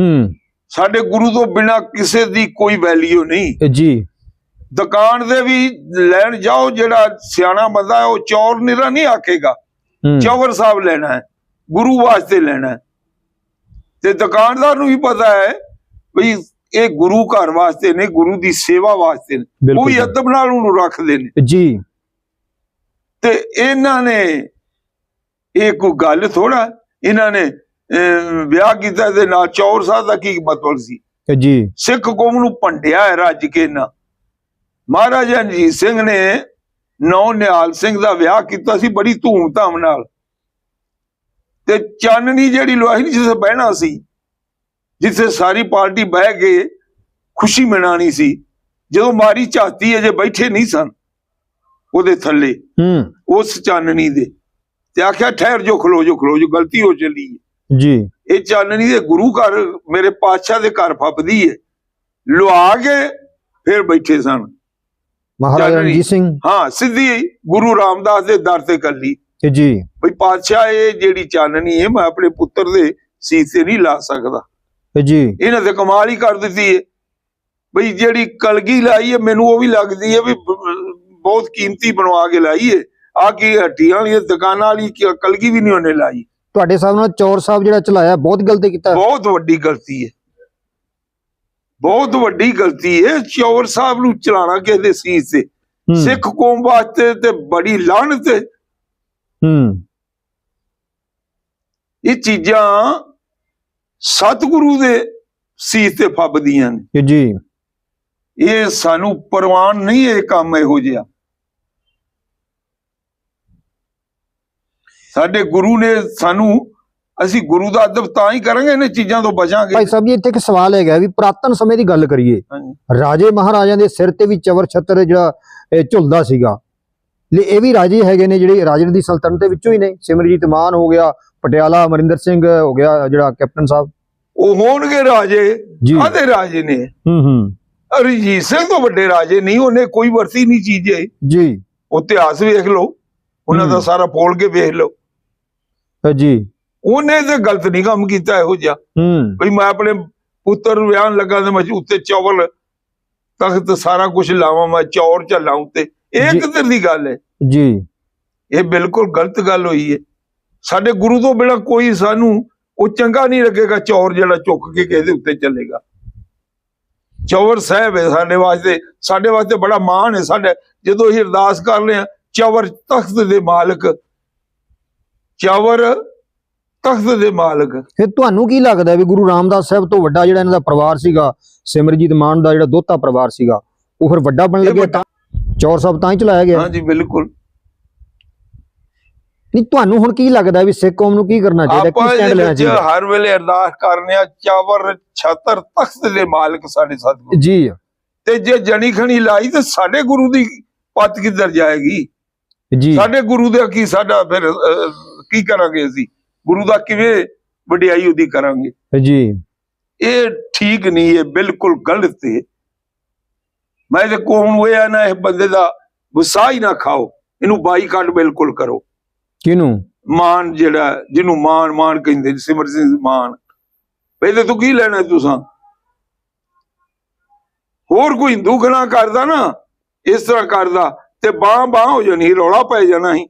ਹੂੰ। ਸਾਡੇ ਗੁਰੂ ਤੋਂ ਬਿਨਾ ਕਿਸੇ ਦੀ ਕੋਈ ਵੈਲਿਊ ਨਹੀਂ। ਜੀ। ਦੁਕਾਨ ਦੇ ਵੀ ਲੈਣ ਜਾਓ ਜਿਹੜਾ ਸਿਆਣਾ ਬੰਦਾ ਹੈ ਉਹ ਚੌਰ ਨਿਰਾ ਨਹੀਂ ਆਖੇਗਾ। ਹੂੰ। ਚੌਵਰ ਸਾਹਿਬ ਲੈਣਾ ਹੈ ਗੁਰੂ ਵਾਸਤੇ ਲੈਣਾ ਹੈ। ਤੇ ਦੁਕਾਨਦਾਰ ਨੂੰ ਵੀ ਪਤਾ ਹੈ ਵੀ ਇਹ ਗੁਰੂ ਘਰ ਵਾਸਤੇ ਨੇ ਗੁਰੂ ਦੀ ਸੇਵਾ ਵਾਸਤੇ ਨੇ। ਉਹ ਵੀ ਅਦਬ ਨਾਲ ਉਹਨੂੰ ਰੱਖਦੇ ਨੇ। ਜੀ। ਤੇ ਇਹਨਾਂ ਨੇ ਇਹ ਕੋਈ ਗੱਲ ਥੋੜਾ ਇਹਨਾਂ ਨੇ ਵਿਆਹ ਕੀਤਾ ਤੇ ਨਾਲ ਚੌਰ ਸਾਹਿਬ ਦਾ ਕੀ ਮਤਲਬ ਸੀ? ਜੀ। ਸਿੱਖ ਕੌਮ ਨੂੰ ਭੰਡਿਆ ਹੈ ਰੱਜ ਕੇ ਨਾ ਮਹਾਰਾਜਾ ਰਣਜੀਤ ਸਿੰਘ ਨੇ ਨੌ ਨਿਹਾਲ ਸਿੰਘ ਦਾ ਵਿਆਹ ਕੀਤਾ ਸੀ ਬੜੀ ਧੂਮ-ਧਾਮ ਨਾਲ। ਤੇ ਚਾਨਣੀ ਜਿਹੜੀ ਲੋਹੀ ਨਹੀਂ ਜਿੱਥੇ ਬਹਿਣਾ ਸੀ ਜਿੱਥੇ ਸਾਰੀ ਪਾਰਟੀ ਬਹਿ ਕੇ ਖੁਸ਼ੀ ਮਨਾਣੀ ਸੀ ਜਦੋਂ ਮਾਰੀ ਝਾਤੀ ਅਜੇ ਬੈਠੇ ਨਹੀਂ ਸਨ ਉਹਦੇ ਥੱਲੇ ਹੂੰ। ਉਸ ਚਾਨਣੀ ਦੇ। ਤੇ ਆਖਿਆ ਠਹਿਰ ਜੋ ਖਲੋ ਜੋ ਖਲੋ ਜੋ ਗਲਤੀ ਹੋ ਚੱਲੀ ਹੈ। ਜੀ। ਇਹ ਚਾਨਣੀ ਦੇ ਗੁਰੂ ਘਰ ਮੇਰੇ ਪਾਤਸ਼ਾਹ ਦੇ ਘਰ ਫੱਪਦੀ ਏ। ਲੁਆ ਕੇ ਫਿਰ ਬੈਠੇ ਸਨ। ਮਹਾਰਾਜਾ। ਰਣਜੀਤ ਸਿੰਘ। ਹਾਂ ਸਿੱਧੀ ਗੁਰੂ ਰਾਮਦਾਸ ਦੇ ਦਰ ਤੇ ਕੱਲੀ। ਜੀ। ਬਈ ਪਾਤਸ਼ਾਹ ਇਹ ਜਿਹੜੀ ਚਾਨਣੀ ਏ ਮੈਂ ਆਪਣੇ ਪੁੱਤਰ ਦੇ ਸੀਸ ਤੇ ਨਹੀਂ ਲਾ ਸਕਦਾ। ਜੀ। ਇਹਨਾਂ ਤੇ ਕਮਾਲ ਹੀ ਕਰ ਦਿੱਤੀ ਏ। ਬਈ ਜਿਹੜੀ ਕਲਗੀ ਲਾਈ ਏ ਮੈਨੂੰ ਉਹ ਵੀ ਲੱਗਦੀ ਏ ਵੀ ਬਹੁਤ ਕੀਮਤੀ ਬਣਵਾ ਕੇ ਲਾਈ ਏ। ਆ ਕੀ ਹੱਟੀਆਂ ਵਾਲੀ ਦੁਕਾਨਾਂ ਵਾਲੀ ਕਲਗੀ ਵੀ ਨਹੀਂ ਉਹਨੇ ਲਾਈ। ਤੁਹਾਡੇ ਹਿਸਾਬ ਨਾਲ ਚੌਰ ਸਾਹਿਬ ਜਿਹੜਾ ਚਲਾਇਆ ਬਹੁਤ ਗਲਤੀ ਕੀਤਾ। ਬਹੁਤ ਵੱਡੀ ਗਲਤੀ ਹੈ। ਬਹੁਤ ਵੱਡੀ ਗਲਤੀ ਹੈ ਚੌਰ ਸਾਹਿਬ ਨੂੰ ਚਲਾਣਾ ਕਿਸੇ ਦੇ ਸੀਸ ਤੇ ਸਿੱਖ ਕੌਮ ਵਾਸਤੇ ਤੇ ਬੜੀ ਲਾਹਨਤ ਹੈ। ਹੂੰ। ਇਹ ਚੀਜ਼ਾਂ ਸਤਿਗੁਰੂ ਦੇ ਸੀਸ ਤੇ ਫੱਬਦੀਆਂ ਨੇ। ਜੀ। ਇਹ ਸਾਨੂੰ ਪ੍ਰਵਾਨ ਨਹੀਂ ਇਹ ਕੰਮ ਇਹੋ ਜਿਹਾ। ਸਾਡੇ ਗੁਰੂ ਨੇ ਸਾਨੂੰ ਅਸੀਂ ਗੁਰੂ ਦਾ ਅਦਬ ਤਾਂ ਹੀ ਕਰਾਂਗੇ ਇਹਨਾਂ ਚੀਜ਼ਾਂ ਤੋਂ ਬਚਾਂਗੇ। ਭਾਈ ਸਾਹਿਬ ਜੀ ਇੱਥੇ ਇੱਕ ਸਵਾਲ ਹੈਗਾ ਵੀ ਪੁਰਾਤਨ ਸਮੇਂ ਦੀ ਗੱਲ ਕਰੀਏ। ਰਾਜੇ ਮਹਾਰਾਜਿਆਂ ਦੇ ਸਿਰ ਤੇ ਵੀ ਚਵਰ ਛੱਤਰ ਜਿਹੜਾ ਝੁਲਦਾ ਸੀਗਾ। ਲੈ ਇਹ ਵੀ ਰਾਜੇ ਹੈਗੇ ਨੇ ਜਿਹੜੇ ਰਾਜੇ ਦੀ ਸਲਤਨਤ ਦੇ ਵਿੱਚੋਂ ਹੀ ਨੇ। ਸਿਮਰਜੀਤ ਮਾਨ ਹੋ ਗਿਆ ਪਟਿਆਲਾ ਅਮਰਿੰਦਰ ਸਿੰਘ ਹੋ ਗਿਆ ਜਿਹੜਾ ਕੈਪਟਨ ਸਾਹਿਬ। ਉਹ ਹੋਣਗੇ ਰਾਜੇ ਆਦੇ ਰਾਜੇ ਨੇ। ਹੂੰ ਹੂੰ। ਰਣਜੀਤ ਸਿੰਘ ਤੋਂ ਵੱਡੇ ਰਾਜੇ ਨਹੀਂ ਉਹਨੇ ਕੋਈ ਵਰਤੀ ਨਹੀਂ ਚੀਜ਼ ਜੀ। ਇਤਿਹਾਸ ਵੇਖ ਲਓ ਉਹਨਾਂ ਦਾ। ਸਾਰਾ ਫੋਲ ਕੇ ਵੇਖ ਲਓ। ਜੀ। ਉਹਨੇ ਤੇ ਗਲਤ ਨਹੀਂ ਕੰਮ ਕੀਤਾ ਇਹੋ ਜਿਹਾ। ਹੂੰ। ਵੀ ਮੈਂ ਆਪਣੇ ਪੁੱਤਰ ਨੂੰ ਵਿਆਹਣ ਲੱਗਾ ਤੇ ਮੈਂ ਉੱਤੇ ਚੌਲ ਤਖਤ ਸਾਰਾ ਕੁਝ ਲਾਵਾਂ ਮੈਂ ਚੌਰ ਝੱਲਾਂ ਉੱਤੇ। ਇਹ। ਕਿੱਧਰ ਦੀ ਗੱਲ ਹੈ? ਜੀ। ਇਹ ਬਿਲਕੁਲ ਗਲਤ ਗੱਲ ਹੋਈ ਹੈ। ਸਾਡੇ ਗੁਰੂ ਤੋਂ ਬਿਨਾ ਕੋਈ ਸਾਨੂੰ ਉਹ ਚੰਗਾ ਨਹੀਂ ਲੱਗੇਗਾ ਚੌਰ ਜਿਹੜਾ ਚੁੱਕ ਕੇ ਕਿਸੇ ਦੇ ਉੱਤੇ ਚੱਲੇਗਾ। ਚੌਰ ਸਾਹਿਬ ਹੈ ਸਾਡੇ ਵਾਸਤੇ। ਸਾਡੇ ਵਾਸਤੇ ਬੜਾ ਮਾਣ ਹੈ। ਸਾਡੇ ਜਦੋਂ ਅਸੀਂ ਅਰਦਾਸ ਕਰ ਲਿਆ ਚੌਰ ਤਖਤ ਦੇ ਮਾਲਕ ਚੌਰ ਤਖਤ ਦੇ ਮਾਲਕ। ਫਿਰ ਤੁਹਾਨੂੰ ਕੀ ਲੱਗਦਾ ਵੀ ਗੁਰੂ ਰਾਮਦਾਸ ਸਾਹਿਬ ਤੋਂ ਵੱਡਾ ਜਿਹੜਾ ਇਹਨਾਂ ਦਾ ਪਰਿਵਾਰ ਸੀਗਾ ਸਿਮਰਜੀਤ ਮਾਨ ਦਾ ਜਿਹੜਾ ਦੋਤਾ ਪਰਿਵਾਰ ਸੀਗਾ ਉਹ ਫਿਰ ਵੱਡਾ ਇਹ ਲੱਗਿਆ ਚੌਰ ਸਾਹਿਬ ਤਾਂ ਹੀ ਚਲਾਇਆ ਗਿਆ। ਹਾਂਜੀ ਬਿਲਕੁਲ। ਨਹੀਂ ਤੁਹਾਨੂੰ ਹੁਣ ਕੀ ਲੱਗਦਾ ਵੀ ਸਿੱਖ ਕੌਮ ਨੂੰ ਕੀ ਕਰਨਾ ਚਾਹੀਦਾ ਕੀ ਸਟੈਂਡ ਲੈਣਾ ਚਾਹੀਦਾ? ਹਰ ਵੇਲੇ ਅਰਦਾਸ ਕਰਨੇ ਆ ਚਾਵਰ ਛਤਰ ਤਖਤ ਦੇ ਮਾਲਕ ਸਾਡੇ ਸਤਿਗੁਰੂ। ਜੀ। ਤੇ ਜੇ ਜਣੀ ਖਣੀ ਲਾਈ ਤੇ ਸਾਡੇ ਗੁਰੂ ਦੀ ਪੱਤ ਕਿੱਧਰ ਜਾਏਗੀ? ਜੀ। ਸਾਡੇ ਗੁਰੂ ਦਾ ਕੀ ਸਾਡਾ ਫਿਰ ਕੀ ਕਰਾਂਗੇ ਅਸੀਂ? ਗੁਰੂ ਦਾ ਕਿਵੇਂ ਵਡਿਆਈ ਉਹਦੀ ਕਰਾਂਗੇ? ਜੀ। ਇਹ ਠੀਕ ਨਹੀਂ ਇਹ ਬਿਲਕੁਲ ਗਲਤ ਹੈ ਮੈਂ ਤੇ ਕੌਮ ਨੂੰ ਇਹ ਆ ਨਾ ਇਹ ਬੰਦੇ ਦਾ ਗੁੱਸਾ ਹੀ ਨਾ ਖਾਓ। ਇਹਨੂੰ ਬਾਈਕਾਟ ਬਿਲਕੁਲ ਕਰੋ। ਕਿਹਨੂੰ? ਮਾਨ ਜਿਹੜਾ ਜਿਹਨੂੰ ਮਾਨ ਮਾਨ ਕਹਿੰਦੇ ਸਿਮਰ ਸਿੰਘ ਮਾਨ। ਪਹਿਲੇ ਤੂੰ ਕੀ ਲੈਣਾ ਤੁਸਾਂ? ਹੋਰ ਕੋਈ ਹਿੰਦੂ ਖਣਾ ਕਰਦਾ ਨਾ ਇਸ ਤਰ੍ਹਾਂ ਕਰਦਾ ਤੇ ਬਾਹ ਬਾਹ ਹੋ ਜਾਣੀ ਰੌਲਾ ਪੈ ਜਾਣਾ ਸੀ।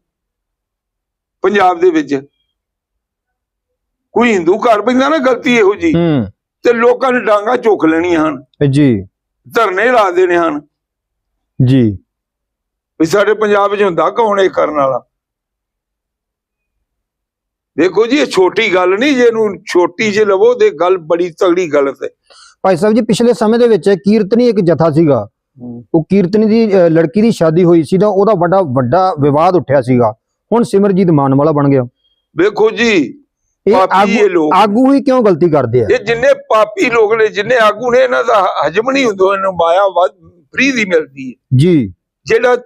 ਪੰਜਾਬ ਦੇ ਵਿੱਚ। ਕੋਈ ਹਿੰਦੂ ਘਰ ਪੈਂਦਾ ਨਾ ਗਲਤੀ ਇਹੋ ਜੀ। ਤੇ ਲੋਕਾਂ ਨੇ ਡਾਂਗਾ ਚੁੱਕ ਲੈਣੀਆਂ ਹਨ। ਜੀ। ਧਰਨੇ ਲਾ ਦੇਣੇ ਹਨ। ਜੀ। ਵੀ ਸਾਡੇ ਪੰਜਾਬ ਵਿੱਚ ਹੁੰਦਾ ਕੌਣ ਇਹ ਕਰਨ ਵਾਲਾ? ਦੇਖੋ ਜੀ ਇਹ ਛੋਟੀ ਗੱਲ ਨਹੀਂ ਜੇ ਇਹਨੂੰ ਛੋਟੀ ਜੇ ਲਵੋ ਤੇ ਗੱਲ ਬੜੀ ਤਗੜੀ ਗਲਤ ਹੈ ਭਾਈ ਸਾਹਿਬ ਜੀ ਪਿਛਲੇ ਸਮੇਂ ਦੇ ਵਿੱਚ ਕੀਰਤਨੀ ਇੱਕ ਜਥਾ ਸੀਗਾ। ਉਹ ਕੀਰਤਨੀ ਦੀ ਲੜਕੀ ਦੀ ਸ਼ਾਦੀ ਹੋਈ ਸੀ ਤਾਂ ਉਹਦਾ ਵੱਡਾ ਵੱਡਾ ਵਿਵਾਦ ਉੱਠਿਆ ਸੀਗਾ। ਹੁਣ ਸਿਮਰਜੀਤ ਮਾਨ ਵਾਲਾ ਬਣ ਗਿਆ। ਵੇਖੋ ਜੀ ਪਾਪੀ ਇਹ ਲੋਕ ਆਗੂ ਹੀ ਕਿਉਂ ਗਲਤੀ ਕਰਦੇ ਆ? ਇਹ ਜਿੰਨੇ ਪਾਪੀ ਲੋਕ ਨੇ ਜਿੰਨੇ ਆਗੂ ਨੇ ਇਹਨਾਂ ਦਾ ਹਜਮ ਨਹੀਂ ਹੁੰਦਾ ਇਹਨੂੰ ਮਾਇਆ ਫਰੀ ਦੀ ਮਿਲਦੀ ਹੈ। ਜੀ। ਜਿਹੜਾ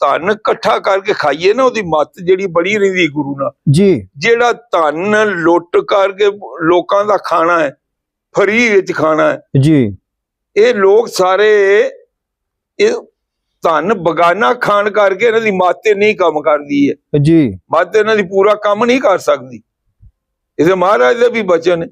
ਧਨ ਇਕੱਠਾ ਕਰਕੇ ਖਾਈਏ ਨਾ ਉਹਦੀ ਮੱਤ ਜਿਹੜੀ ਬੜੀ ਰਹਿੰਦੀ ਗੁਰੂ ਨਾਲ। ਜੀ। ਜਿਹੜਾ ਧਨ ਲੁੱਟ ਕਰਕੇ ਲੋਕਾਂ ਦਾ ਖਾਣਾ ਹੈ ਫਰੀ ਵਿੱਚ ਖਾਣਾ ਹੈ ਜੀ। ਇਹ ਲੋਕ ਸਾਰੇ ਇਹ ਧਨ ਬਗਾਨਾ ਖਾਣ ਕਰਕੇ ਇਹਨਾਂ ਦੀ ਮਾਤੇ ਨਹੀਂ ਕੰਮ ਕਰਦੀ ਹੈ। ਜੀ। ਮਾਤੇ ਇਹਨਾਂ ਦੀ ਪੂਰਾ ਕੰਮ ਨਹੀਂ ਕਰ ਸਕਦੀ। ਇਹਦੇ ਮਹਾਰਾਜ ਦੇ ਵੀ ਬਚਨ ਹੈ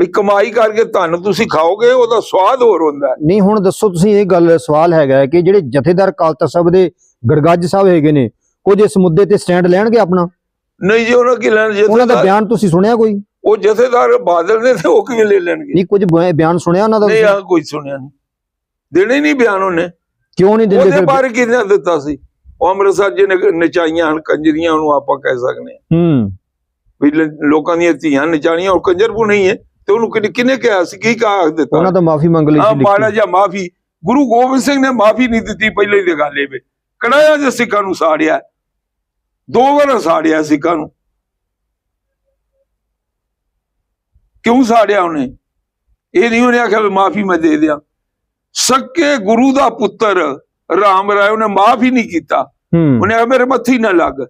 ਵੀ ਕਮਾਈ ਕਰਕੇ ਧਨ ਤੁਸੀਂ ਖਾਓਗੇ ਉਹਦਾ ਸਵਾਦ ਹੋਰ ਹੁੰਦਾ। ਨਹੀਂ ਹੁਣ ਦੱਸੋ ਤੁਸੀਂ ਇਹ ਗੱਲ ਸਵਾਲ ਹੈਗਾ ਕਿ ਜਿਹੜੇ ਜਥੇਦਾਰ ਅਕਾਲ ਤਖਤ ਸਾਹਿਬ ਦੇ ਗੜਗੱਜ ਸਾਹਿਬ ਹੈਗੇ ਨੇ ਕੁਝ ਇਸ ਮੁੱਦੇ ਤੇ ਸਟੈਂਡ ਲੈਣਗੇ ਆਪਣਾ? ਨਹੀਂ ਜੀ ਉਹਨਾਂ ਕੀ ਲੈਣ ਉਹਨਾਂ ਦਾ ਜਥੇਦਾਰ ਬਿਆਨ ਤੁਸੀਂ ਸੁਣਿਆ ਕੋਈ? ਉਹ ਜਥੇਦਾਰ ਬਾਦਲ ਨੇ ਤੇ ਉਹ ਕਿਵੇਂ ਲੈ ਲੈਣਗੇ? ਨਹੀਂ ਕੁਝ ਬਿਆ- ਬਿਆਨ ਸੁਣਿਆ ਉਹਨਾਂ ਦਾ ਨਹੀਂ? ਆ ਕੋਈ ਸੁਣਿਆ ਨਹੀਂ। ਦੇਣੇ ਨਹੀਂ ਬਿਆਨ ਉਹਨੇ। ਕਿਉਂ ਨਹੀਂ ਦਿੰਦੇ ਉਹਦੇ ਬਾਰੇ ਕਿਹਨੇ ਦਿੱਤਾ ਸੀ? ਉਹ ਅੰਮ੍ਰਿਤਸਰ ਜੀ ਨੇ ਨਚਾਈਆਂ ਹਨ ਕੰਜਰੀਆਂ ਉਹਨੂੰ ਆਪਾਂ ਕਹਿ ਸਕਦੇ ਹਾਂ। ਹੂੰ। ਵੀ ਲੋਕਾਂ ਦੀਆਂ ਧੀਆਂ ਨਚਾਣੀਆਂ ਉਹ ਕੰਜਰਪੂ ਨਹੀਂ ਹੈ। ਤੇ ਉਹਨੂੰ ਕਿਹਨੇ ਕਿਹਾ ਸੀ? ਕੀ ਕਹਾ ਦਿੱਤਾ? ਉਹਨਾਂ ਦਾ ਮਾਫੀ ਮੰਗ ਲਈ ਹਾਂ ਸੀ ਮਾੜਾ ਲਿਖੀ। ਜਿਹਾ ਮਾਫੀ। ਗੁਰੂ ਗੋਬਿੰਦ ਸਿੰਘ ਨੇ ਮਾਫੀ ਨਹੀਂ ਦਿੱਤੀ ਪਹਿਲੇ ਦੀ ਗੱਲ ਇਹ ਵੇ। ਕੜਾਇਆ ਜੇ ਸਿੱਖਾਂ ਨੂੰ ਸਾੜਿਆ। ਦੋ ਵਾਰ ਸਾੜਿਆ ਸਿੱਖਾਂ ਨੂੰ। ਕਿਉਂ ਸਾੜਿਆ ਉਹਨੇ? ਇਹ ਨਹੀਂ ਉਹਨੇ ਆਖਿਆ ਮਾਫੀ ਮੈਂ ਦੇ ਦਿਆਂ। ਸੱਕੇ ਗੁਰੂ ਦਾ ਪੁੱਤਰ ਰਾਮ ਰਾਏ ਉਹਨੇ ਮਾਫ ਹੀ ਨਹੀਂ ਕੀਤਾ। ਉਹਨੇ ਆਖਿਆ ਮੇਰੇ ਮੱਥੀ ਨਾ ਲੱਗ।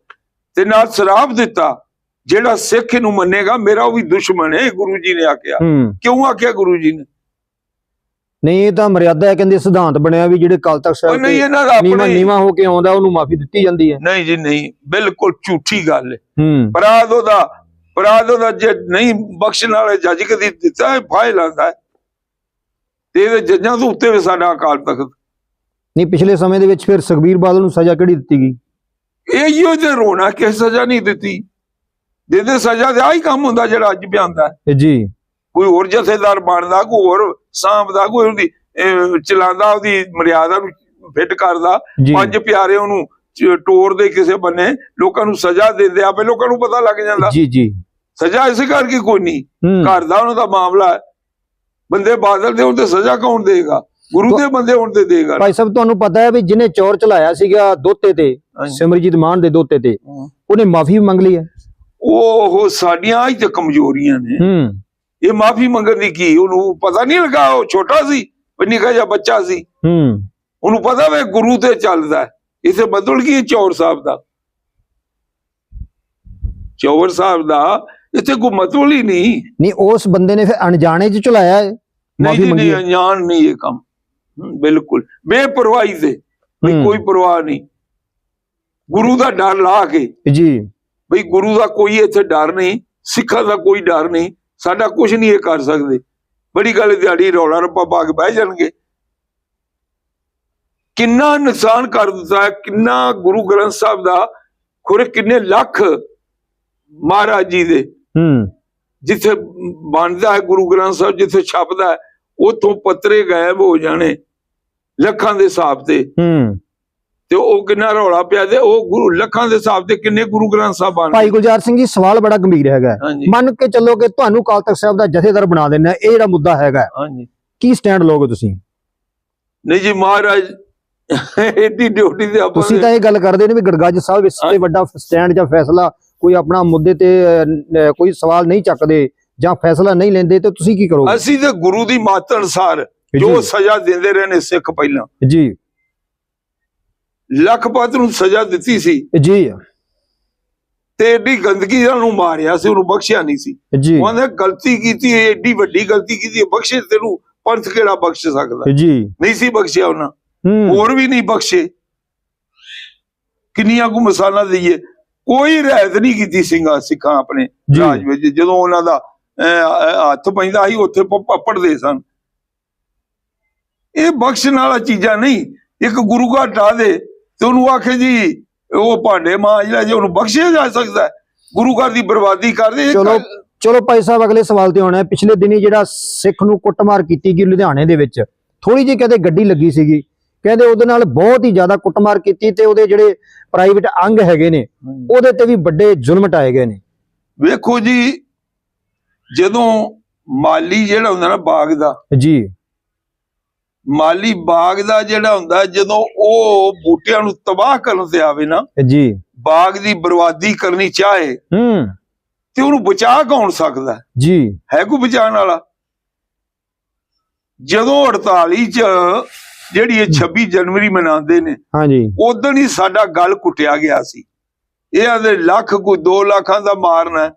ਤੇ ਨਾਲ ਸ਼ਰਾਪ ਦਿੱਤਾ ਜਿਹੜਾ ਸਿੱਖ ਨੂੰ ਮੰਨੇਗਾ ਮੇਰਾ ਉਹ ਵੀ ਦੁਸ਼ਮਣ ਹੈ ਗੁਰੂ ਜੀ ਨੇ ਆਖਿਆ। ਕਿਉਂ ਆਖਿਆ ਗੁਰੂ ਜੀ ਨੇ? ਨਹੀਂ ਇਹ ਤਾਂ ਮਰਿਆਦਾ ਹੈ ਕਹਿੰਦੇ ਸਿਧਾਂਤ ਬਣਿਆ ਵੀ ਜਿਹੜੇ ਅਕਾਲ ਤਖਤ ਸਾਹਿਬ ਨਹੀਂ ਇਹਨਾਂ ਦਾ ਆਪਣੇ ਨੀਵਾ ਹੋ ਕੇ ਆਉਂਦਾ ਉਹਨੂੰ ਮਾਫੀ ਦਿੱਤੀ ਜਾਂਦੀ ਹੈ। ਨਹੀਂ ਜੀ ਨਹੀਂ ਬਿਲਕੁਲ ਝੂਠੀ ਗੱਲ ਹੈ। ਅਪਰਾਧ ਉਹਦਾ ਅਪਰਾਧ ਉਹਦਾ ਜੇ ਨਹੀਂ ਬਖਸ਼ਣ ਵਾਲੇ ਜੱਜ ਕਦੀ ਦਿੱਤਾ ਫਾਇਲ ਆਂਦਾ ਹੈ। ਤੇ ਇਹਦੇ ਜੱਜਾਂ ਤੋਂ ਉੱਤੇ ਵੀ ਸਾਡਾ ਅਕਾਲ ਤਖਤ। ਨਹੀਂ ਪਿਛਲੇ ਸਮੇਂ ਦੇ ਵਿੱਚ ਫਿਰ ਸੁਖਬੀਰ ਬਾਦਲ ਨੂੰ ਸਜ਼ਾ ਕਿਹੜੀ ਦਿੱਤੀ ਗਈ? ਇਹ ਹੀ ਤੇ ਰੋਣਾ ਕਿ ਸਜ਼ਾ ਨਹੀਂ ਦਿੱਤੀ। ਜਿਹਦੇ ਸਜ਼ਾ ਦੇ ਆਹੀ ਕੰਮ ਹੁੰਦਾ ਜਿਹੜਾ ਅੱਜ ਇਹ ਜੀ। ਕੋਈ ਹੋਰ ਜਥੇਦਾਰ ਬਣਦਾ ਕੋਈ ਹੋਰ ਸਾਂਭਦਾ ਕੋਈ ਉਹਦੀ ਚਲਾਉਂਦਾ ਉਹਦੀ ਮਰਿਆਦਾ ਨੂੰ ਫਿੱਟ ਕਰਦਾ। ਪੰਜ ਪਿਆਰੇ ਉਹਨੂੰ ਟੋਰ ਦੇ ਕਿਸੇ ਬੰਨੇ ਲੋਕਾਂ ਨੂੰ ਸਜ਼ਾ ਦਿੰਦੇ ਆਪੇ ਲੋਕਾਂ ਨੂੰ ਪਤਾ ਲੱਗ ਜਾਂਦਾ। ਜੀ ਜੀ। ਸਜ਼ਾ ਇਸ ਕਰਕੇ ਕੋਈ ਨਹੀਂ। ਘਰ ਦਾ ਉਹਨਾਂ ਦਾ ਮਾਮਲਾ ਹੈ। ਬੰਦੇ ਬਾਦਲ ਦੇ ਹੁਣ ਤੇ ਸਜ਼ਾ ਕੌਣ ਦੇਗਾ ਗੁਰੂ ਦੇ ਬੰਦੇ ਹੁਣ ਤੇ ਦੇਗਾ ਭਾਈ ਸਾਹਿਬ ਤੁਹਾਨੂੰ ਪਤਾ ਹੈ ਵੀ ਜਿਹਨੇ ਚੋਰ ਚਲਾਇਆ ਸੀਗਾ ਦੋਤੇ ਤੇ। ਸਿਮਰਜੀਤ ਮਾਨ ਦੇ ਦੋਤੇ ਤੇ। ਉਹਨੇ ਮਾਫੀ ਮੰਗ ਲਈ ਹੈ। ਉਹ ਸਾਡੀਆਂ ਹੀ ਤੇ ਕਮਜ਼ੋਰੀਆਂ ਨੇ। ਇਹ ਮਾਫੀ ਮੰਗਣ ਦੀ ਕੀ? ਉਹਨੂੰ ਪਤਾ ਨਹੀਂ ਲੱਗਾ ਉਹ ਛੋਟਾ ਸੀ ਨਿੱਕਾ ਜਿਹਾ ਬੱਚਾ ਸੀ। ਹੂੰ। ਉਹਨੂੰ ਪਤਾ ਵੇ ਗੁਰੂ ਤੇ ਚੱਲਦਾ ਹੈ। ਇਥੇ ਬਦਲ ਕੀ ਚੌਰ ਸਾਹਿਬ ਦਾ। ਚੌਰ ਸਾਹਿਬ ਦਾ ਇੱਥੇ ਮਤਲਬ ਹੀ ਨਹੀਂ। ਨਹੀਂ ਉਸ ਬੰਦੇ ਨੇ ਫਿਰ ਅਣਜਾਣੇ ਚ ਚਲਾਇਆ ਹੈ ਮਾਫੀ ਮੰਗੀ ਨਹੀਂ ਹੈ। ਅਣਜਾਣ ਨਹੀਂ ਇਹ ਕੰਮ। ਹਮ, ਬਿਲਕੁਲ। ਬੇਪਰਵਾਹੀ ਵੀ ਹੂੰ। ਕੋਈ ਪਰਵਾਹ ਨਹੀਂ। ਗੁਰੂ ਦਾ ਡਰ ਲਾ ਕੇ। ਜੀ। ਬਈ ਗੁਰੂ ਦਾ ਕੋਈ ਇੱਥੇ ਡਰ ਨਹੀਂ ਸਿੱਖਾਂ ਦਾ ਕੋਈ ਡਰ ਨਹੀਂ। ਸਾਡਾ ਕੁਝ ਨਹੀਂ ਇਹ ਕਰ ਸਕਦੇ। ਬੜੀ ਗੱਲ ਹੈ, ਦਿਹਾੜੀ ਰੌਲਾ ਰੱਪਾ ਪਾ ਕੇ ਬਹਿ ਜਾਣਗੇ। ਕਿੰਨਾ ਨੁਕਸਾਨ ਕਰ ਦਿੱਤਾ ਹੈ ਕਿੰਨਾ ਗੁਰੂ ਗ੍ਰੰਥ ਸਾਹਿਬ ਦਾ ਖੁਰੇ ਕਿੰਨੇ ਲੱਖ ਮਹਾਰਾਜ ਜੀ ਦੇ। ਹੂੰ। ਜਿੱਥੇ ਬਣਦਾ ਹੈ ਗੁਰੂ ਗ੍ਰੰਥ ਸਾਹਿਬ ਜਿੱਥੇ ਛਪਦਾ ਹੈ ਉਥੋਂ ਪੱਤਰੇ ਗਾਇਬ ਹੋ ਜਾਣੇ ਲੱਖਾਂ ਦੇ ਹਿਸਾਬ ਤੇ। ਹੂੰ। ਤੇ ਉਹ ਕਿੰਨਾ ਰੌਲਾ ਪਿਆ ਤੇ ਉਹ ਗੁਰੂ ਲੱਖਾਂ ਦੇ ਹਿਸਾਬ ਤੇ ਕਿੰਨੇ ਗੁਰੂ ਗ੍ਰੰਥ ਸਾਹਿਬ ਬਣ ਭਾਈ ਗੁਲਜ਼ਾਰ ਸਿੰਘ ਜੀ ਸਵਾਲ ਬੜਾ ਗੰਭੀਰ ਹੈਗਾ ਮੰਨ ਕੇ ਚੱਲੋ ਕਿ ਤੁਹਾਨੂੰ ਕਾਲ ਤਖਤ ਸਾਹਿਬ ਦਾ ਜਥੇਦਾਰ ਬਣਾ ਦੇਣਾ ਇਹ ਜਿਹੜਾ ਮੁੱਦਾ ਹੈਗਾ ਹਾਂਜੀ। ਕੀ ਸਟੈਂਡ ਲਓਗੇ ਤੁਸੀਂ? ਨਹੀਂ ਜੀ ਮਹਾਰਾਜ ਇਹਦੀ ਡਿਊਟੀ ਤੇ ਆਪਾਂ ਤੁਸੀਂ ਤਾਂ ਇਹ ਗੱਲ ਕਰਦੇ ਨੇ ਵੀ ਗੜਗੱਜ ਸਾਹਿਬ ਇਸ ਤੇ ਵੱਡਾ ਸਟੈਂਡ ਜਾਂ ਫੈਸਲਾ ਕੋਈ ਆਪਣਾ ਮੁੱਦੇ ਤੇ ਕੋਈ ਸਵਾਲ ਨਹੀਂ ਚੱਕਦੇ ਜਾਂ ਫੈਸਲਾ ਨਹੀਂ ਲੈਂਦੇ ਤੇ ਤੁਸੀਂ ਕੀ ਕਰੋਗੇ? ਅਸੀਂ ਤੇ ਗੁਰੂ ਦੀ ਮੱਤ ਅਨੁਸਾਰ ਜੋ। ਸਜ਼ਾ ਦਿੰਦੇ ਰਹੇ ਨੇ ਸਿੱਖ ਪਹਿਲਾਂ। ਜੀ। ਲਖਪਤ ਨੂੰ ਸਜ਼ਾ ਦਿੱਤੀ ਸੀ। ਜੀ। ਤੇ ਏਡੀ ਗੰਦਗੀ ਨਾਲ ਨੂੰ ਮਾਰਿਆ ਸੀ ਉਹਨੂੰ ਬਖਸ਼ਿਆ ਨਹੀਂ ਸੀ। ਉਹਨੇ ਗਲਤੀ ਕੀਤੀ ਏਡੀ ਵੱਡੀ ਗਲਤੀ ਕੀਤੀ ਬਖਸ਼ੇ ਤੈਨੂੰ ਪੰਥ ਕਿਹੜਾ ਬਖਸ਼ ਸਕਦਾ? ਜੀ। ਨਹੀਂ ਸੀ ਬਖਸ਼ਿਆ ਉਹਨਾਂ। ਹੋਰ ਵੀ ਨਹੀਂ ਬਖਸ਼ੇ। ਕਿੰਨੀਆਂ ਕੁ ਮਿਸਾਲਾਂ ਦਈਏ। ਕੋਈ ਰਹਿਤ ਨਹੀਂ ਕੀਤੀ ਸਿੰਘਾਂ ਸਿੱਖਾਂ ਆਪਣੇ। ਰਾਜ ਵਿੱਚ। ਜਦੋਂ ਉਹਨਾਂ ਦਾ ਹੱਥ ਪੈਂਦਾ ਸੀ ਉੱਥੇ ਪੱਪੜਦੇ ਸਨ। ਇਹ ਬਖਸ਼ਣ ਵਾਲਾ ਚੀਜ਼ਾਂ ਨਹੀਂ। ਇੱਕ ਗੁਰੂ ਘਰ ਢਾ ਦੇ ਤੇ ਉਹਨੂੰ ਆਖੇ ਜੀ ਉਹ ਭਾਂਡੇ ਮਾਂਜ ਲੈ ਜੇ ਉਹਨੂੰ ਬਖਸ਼ਿਆ ਜਾ ਸਕਦਾ। ਗੁਰੂ ਘਰ ਦੀ ਬਰਬਾਦੀ ਕਰਦੇ ਚਲੋ ਚਲੋ ਭਾਈ ਸਾਹਿਬ ਅਗਲੇ ਸਵਾਲ ਤੇ ਆਉਣਾ ਹੈ। ਪਿਛਲੇ ਦਿਨੀ ਜਿਹੜਾ ਸਿੱਖ ਨੂੰ ਕੁੱਟਮਾਰ ਕੀਤੀ ਗਈ ਲੁਧਿਆਣੇ ਦੇ ਵਿੱਚ ਥੋੜੀ ਜਿਹੀ ਕਹਿੰਦੇ ਗੱਡੀ ਲੱਗੀ ਸੀਗੀ। ਕਹਿੰਦੇ ਉਹਦੇ ਨਾਲ ਬਹੁਤ ਹੀ ਜ਼ਿਆਦਾ ਕੁੱਟਮਾਰ ਕੀਤੀ ਤੇ ਉਹਦੇ ਜਿਹੜੇ ਪ੍ਰਾਈਵੇਟ ਅੰਗ ਹੈਗੇ ਨੇ ਉਹਦੇ ਤੇ ਵੀ ਵੱਡੇ ਜ਼ੁਲਮ ਟਾਏ ਗਏ ਨੇ। ਵੇਖੋ ਜੀ ਜਦੋਂ ਮਾਲੀ ਜਿਹੜਾ ਹੁੰਦਾ ਨਾ ਬਾਗ ਦਾ ਜੀ। ਮਾਲੀ ਬਾਗ ਦਾ ਜਿਹੜਾ ਹੁੰਦਾ ਜਦੋਂ ਉਹ ਬੂਟਿਆਂ ਨੂੰ ਤਬਾਹ ਕਰਨ ਤੇ ਆਵੇ ਨਾ ਜੀ। ਬਾਗ ਦੀ ਬਰਬਾਦੀ ਕਰਨੀ ਚਾਹੇ ਹੂੰ। ਤੇ ਉਹਨੂੰ ਬਚਾ ਕੌਣ ਸਕਦਾ? ਜੀ। ਹੈ ਕੋਈ ਬਚਾਉਣ ਵਾਲਾ? ਜਦੋਂ 48 ਚ ਜਿਹੜੀ ਇਹ 26 ਜਨਵਰੀ ਮਨਾਉਂਦੇ ਨੇ ਹਾਂਜੀ। ਉਦੋਂ ਹੀ ਸਾਡਾ ਗਲ ਕੁੱਟਿਆ ਗਿਆ ਸੀ। ਇਹ ਆਦੇ ਲੱਖ ਕੋਈ 2 ਲੱਖਾਂ ਦਾ ਮਾਰਨਾ।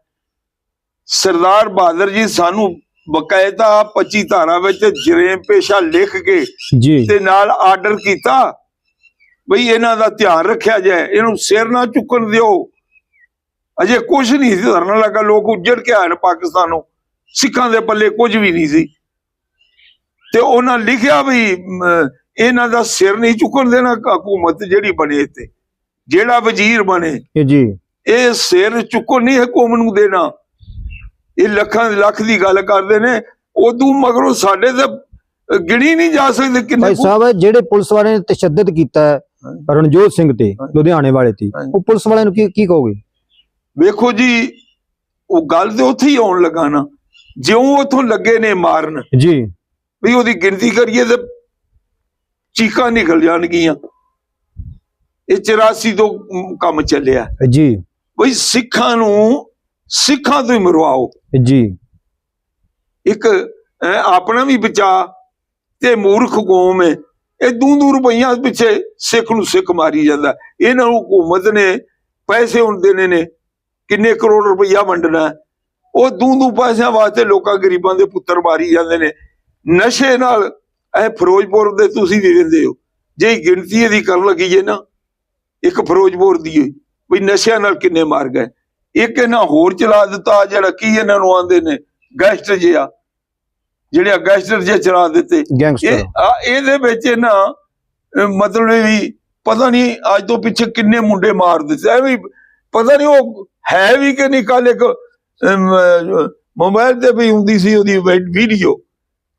ਸਰਦਾਰ ਬਹਾਦਰ ਜੀ ਸਾਨੂੰ ਬਕਾਇਦਾ 25 ਧਾਰਾ ਵਿੱਚ ਜਰੇਮ ਪੇਸ਼ਾ ਲਿਖ ਕੇ ਜੀ। ਤੇ ਨਾਲ ਆਰਡਰ ਕੀਤਾ ਬਈ ਇਹਨਾਂ ਦਾ ਧਿਆਨ ਰੱਖਿਆ ਜਾਏ ਇਹਨੂੰ ਸਿਰ ਨਾ ਚੁੱਕਣ ਦਿਓ। ਅਜੇ ਕੁਝ ਨਹੀਂ ਸੀ ਧਰਨ ਲੱਗਾ ਲੋਕ ਉੱਜੜ ਕੇ ਆਏ ਨੇ ਪਾਕਿਸਤਾਨੋਂ। ਸਿੱਖਾਂ ਦੇ ਪੱਲੇ ਕੁਝ ਵੀ ਨਹੀਂ ਸੀ। ਤੇ ਉਹਨਾਂ ਲਿਖਿਆ ਵੀ ਇਹਨਾਂ ਦਾ ਸਿਰ ਨਹੀਂ ਚੁੱਕਣ ਦੇਣਾ ਹਕੂਮਤ ਜਿਹੜੀ ਬਣੇ ਤੇ ਜਿਹੜਾ ਵਜ਼ੀਰ ਬਣੇ। ਜੀ। ਇਹ ਸਿਰ ਚੁੱਕਣ ਨਹੀਂ ਹਕੂਮਤ ਨੂੰ ਦੇਣਾ। ਇਹ ਲੱਖਾਂ ਲੱਖ ਦੀ ਗੱਲ ਕਰਦੇ ਨੇ। ਉਦੋਂ ਮਗਰੋਂ ਸਾਡੇ ਤੇ ਗਿਣੀ ਨਹੀਂ ਜਾ ਸਕਦੇ ਕਿੰਨੇ ਭਾਈ ਸਾਹਿਬ ਜਿਹੜੇ ਪੁਲਿਸ ਵਾਲਿਆਂ ਨੇ ਤਸ਼ੱਦਦ ਕੀਤਾ। ਰਣਜੋਤ ਸਿੰਘ ਤੇ। ਲੁਧਿਆਣੇ ਵਾਲੇ ਤੇ। ਉਹ ਪੁਲਿਸ ਵਾਲਿਆਂ ਨੂੰ ਕੀ ਕੀ ਕਹੋਗੇ? ਵੇਖੋ ਜੀ ਉਹ ਗੱਲ ਤੇ ਉੱਥੇ ਹੀ ਆਉਣ ਲੱਗਾ ਨਾ। ਜਿਉਂ ਉਥੋਂ ਲੱਗੇ ਨੇ ਮਾਰਨ। ਜੀ। ਵੀ ਉਹਦੀ ਗਿਣਤੀ ਕਰੀਏ ਤੇ ਚੀਕਾਂ ਨਿਕਲ ਜਾਣਗੀਆਂ। ਇਹ 84 ਤੋਂ ਕੰਮ ਚੱਲਿਆ। ਜੀ। ਬਈ ਸਿੱਖਾਂ ਨੂੰ ਸਿੱਖਾਂ ਤੋਂ ਹੀ ਮਰਵਾਓ। ਜੀ। ਇੱਕ ਆਪਣਾ ਵੀ ਬਚਾ ਤੇ ਮੂਰਖ ਕੌਮ ਹੈ। ਇਹ ਦੂੰ ਦੂੰ ਰੁਪਈਆਂ ਪਿੱਛੇ ਸਿੱਖ ਨੂੰ ਸਿੱਖ ਮਾਰੀ ਜਾਂਦਾ। ਇਹਨਾਂ ਨੂੰ ਹਕੂਮਤ ਨੇ ਪੈਸੇ ਹੁਣ ਦੇਣੇ ਨੇ। ਕਿੰਨੇ ਕਰੋੜ ਰੁਪਈਆ ਵੰਡਣਾ। ਉਹ ਦੂੰ ਦੂੰ ਪੈਸਿਆਂ ਵਾਸਤੇ ਲੋਕਾਂ ਗਰੀਬਾਂ ਦੇ ਪੁੱਤਰ ਮਾਰੀ ਜਾਂਦੇ ਨੇ। ਨਸ਼ੇ ਨਾਲ ਇਹ ਫਿਰੋਜ਼ਪੁਰ ਦੇ ਤੁਸੀਂ ਵੀ ਵੇਂਦੇ ਹੋ। ਜੇ ਗਿਣਤੀ ਇਹਦੀ ਕਰਨ ਲੱਗੀ ਜੇ ਨਾ ਇੱਕ ਫਿਰੋਜ਼ਪੁਰ ਦੀ ਵੀ ਨਸ਼ਿਆਂ ਨਾਲ ਕਿੰਨੇ ਮਾਰ ਗਏ। ਇੱਕ ਇਹਨਾਂ ਹੋਰ ਚਲਾ ਦਿੱਤਾ ਜਿਹੜਾ ਕੀ ਇਹਨਾਂ ਨੂੰ ਆਂਦੇ ਨੇ ਗੈਸਟ ਜਿਹਾ। ਜਿਹੜੇ ਗੈਸਟਰ ਜੇ ਚਲਾ ਦਿੱਤੇ। ਗੈਂਗਸਟਰ। ਇਹ ਇਹਦੇ ਵਿੱਚ ਨਾ ਅਹ ਮਤਲਬ ਵੀ ਪਤਾ ਨਹੀਂ ਅੱਜ ਤੋਂ ਪਿੱਛੇ ਕਿੰਨੇ ਮੁੰਡੇ ਮਾਰ ਦਿੱਤੇ। ਐਵੇਂ ਹੀ ਪਤਾ ਨਹੀਂ ਉਹ ਹੈ ਵੀ ਕਿ ਨਹੀਂ ਕੱਲ ਇੱਕ ਮੋਬਾਈਲ ਤੇ ਵੀ ਹੁੰਦੀ ਸੀ ਉਹਦੀ ਵੀ- ਵੀਡੀਓ।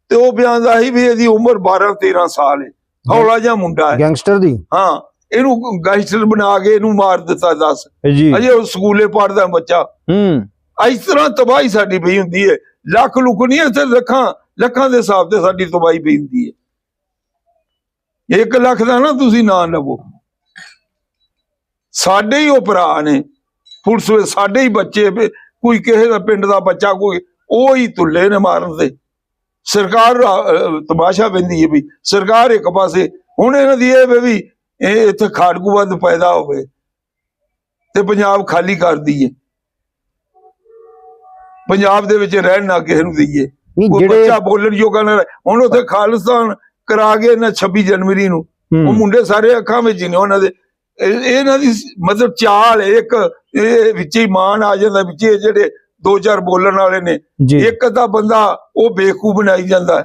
ਤੇ ਉਹ ਬਿਆਨਦਾ ਸੀ ਵੀ ਇਹਦੀ ਉਮਰ 12 13 ਸਾਲ ਹੈ। ਹੌਲਾ ਜਿਹਾ ਮੁੰਡਾ ਹੈ। ਗੈਂਗਸਟਰ ਦੀ? ਹਾਂ ਇਹਨੂੰ ਗੈਂਗਸਟਰ ਬਣਾ ਕੇ ਇਹਨੂੰ ਮਾਰ ਦਿੱਤਾ ਦੱਸ। ਅਜੇ ਉਹ ਸਕੂਲੇ ਪੜਦਾ ਬੱਚਾ। ਹੂੰ। ਇਸ ਤਰ੍ਹਾਂ ਤਬਾਹੀ ਸਾਡੀ ਪਈ ਹੁੰਦੀ ਹੈ। ਲੱਖ ਲੁੱਖ ਨਹੀਂ ਇੱਥੇ ਲੱਖਾਂ ਲੱਖਾਂ ਦੇ ਹਿਸਾਬ ਤੇ ਸਾਡੀ ਤਬਾਹੀ ਪਈ ਹੁੰਦੀ ਹੈ। 1 ਲੱਖ ਦਾ ਨਾ ਤੁਸੀਂ ਨਾਂ ਲਵੋ। ਸਾਡੇ ਹੀ ਉਹ ਭਰਾ ਨੇ। ਪੁਲਿਸ ਸਾਡੇ ਹੀ ਬੱਚੇ ਕੋਈ ਕਿਸੇ ਦਾ ਪਿੰਡ ਦਾ ਬੱਚਾ ਕੋਈ ਉਹ ਹੀ ਤੁੱਲੇ ਨੇ ਮਾਰਨ ਦੇ। ਸਰਕਾਰ ਤਮਾਸ਼ਾ ਬੰਦੀ ਹੈ ਵੀ ਸਰਕਾਰ ਇੱਕ ਪਾਸੇ ਹੁਣ ਇਹਨਾਂ ਦੀ ਇਹ ਵੀ ਇਹ ਇੱਥੇ ਖਾੜਕੂਬੰਦ ਪੈਦਾ ਹੋਵੇ ਤੇ ਪੰਜਾਬ ਖਾਲੀ ਕਰ ਦਈਏ। ਪੰਜਾਬ ਦੇ ਵਿੱਚ ਰਹਿਣ ਨਾ ਕਿਸੇ ਨੂੰ ਦਈਏ। ਕੋਈ ਬੱਚਾ ਬੋਲਣ ਜੋਗਾ ਨਾ। ਹੁਣ ਉੱਥੇ ਖਾਲਿਸਤਾਨ ਕਰਾ ਕੇ ਨਾ 26 ਜਨਵਰੀ ਨੂੰ। ਉਹ ਹੂੰ, ਮੁੰਡੇ ਸਾਰੇ ਅੱਖਾਂ ਵਿੱਚ ਹੀ ਨੇ ਉਹਨਾਂ ਦੇ। ਇਹ- ਇਹਨਾਂ ਦੀ ਮਤਲਬ ਚਾਲ ਹੈ ਇੱਕ ਇਹ ਵਿੱਚ ਹੀ ਮਾਨ ਆ ਜਾਂਦਾ ਵਿੱਚ ਜਿਹੜੇ ਦੋ ਚਾਰ ਬੋਲਣ ਵਾਲੇ ਨੇ। ਇੱਕ ਅੱਧਾ ਬੰਦਾ ਉਹ ਬੇਕੂ ਬਣਾਈ ਜਾਂਦਾ।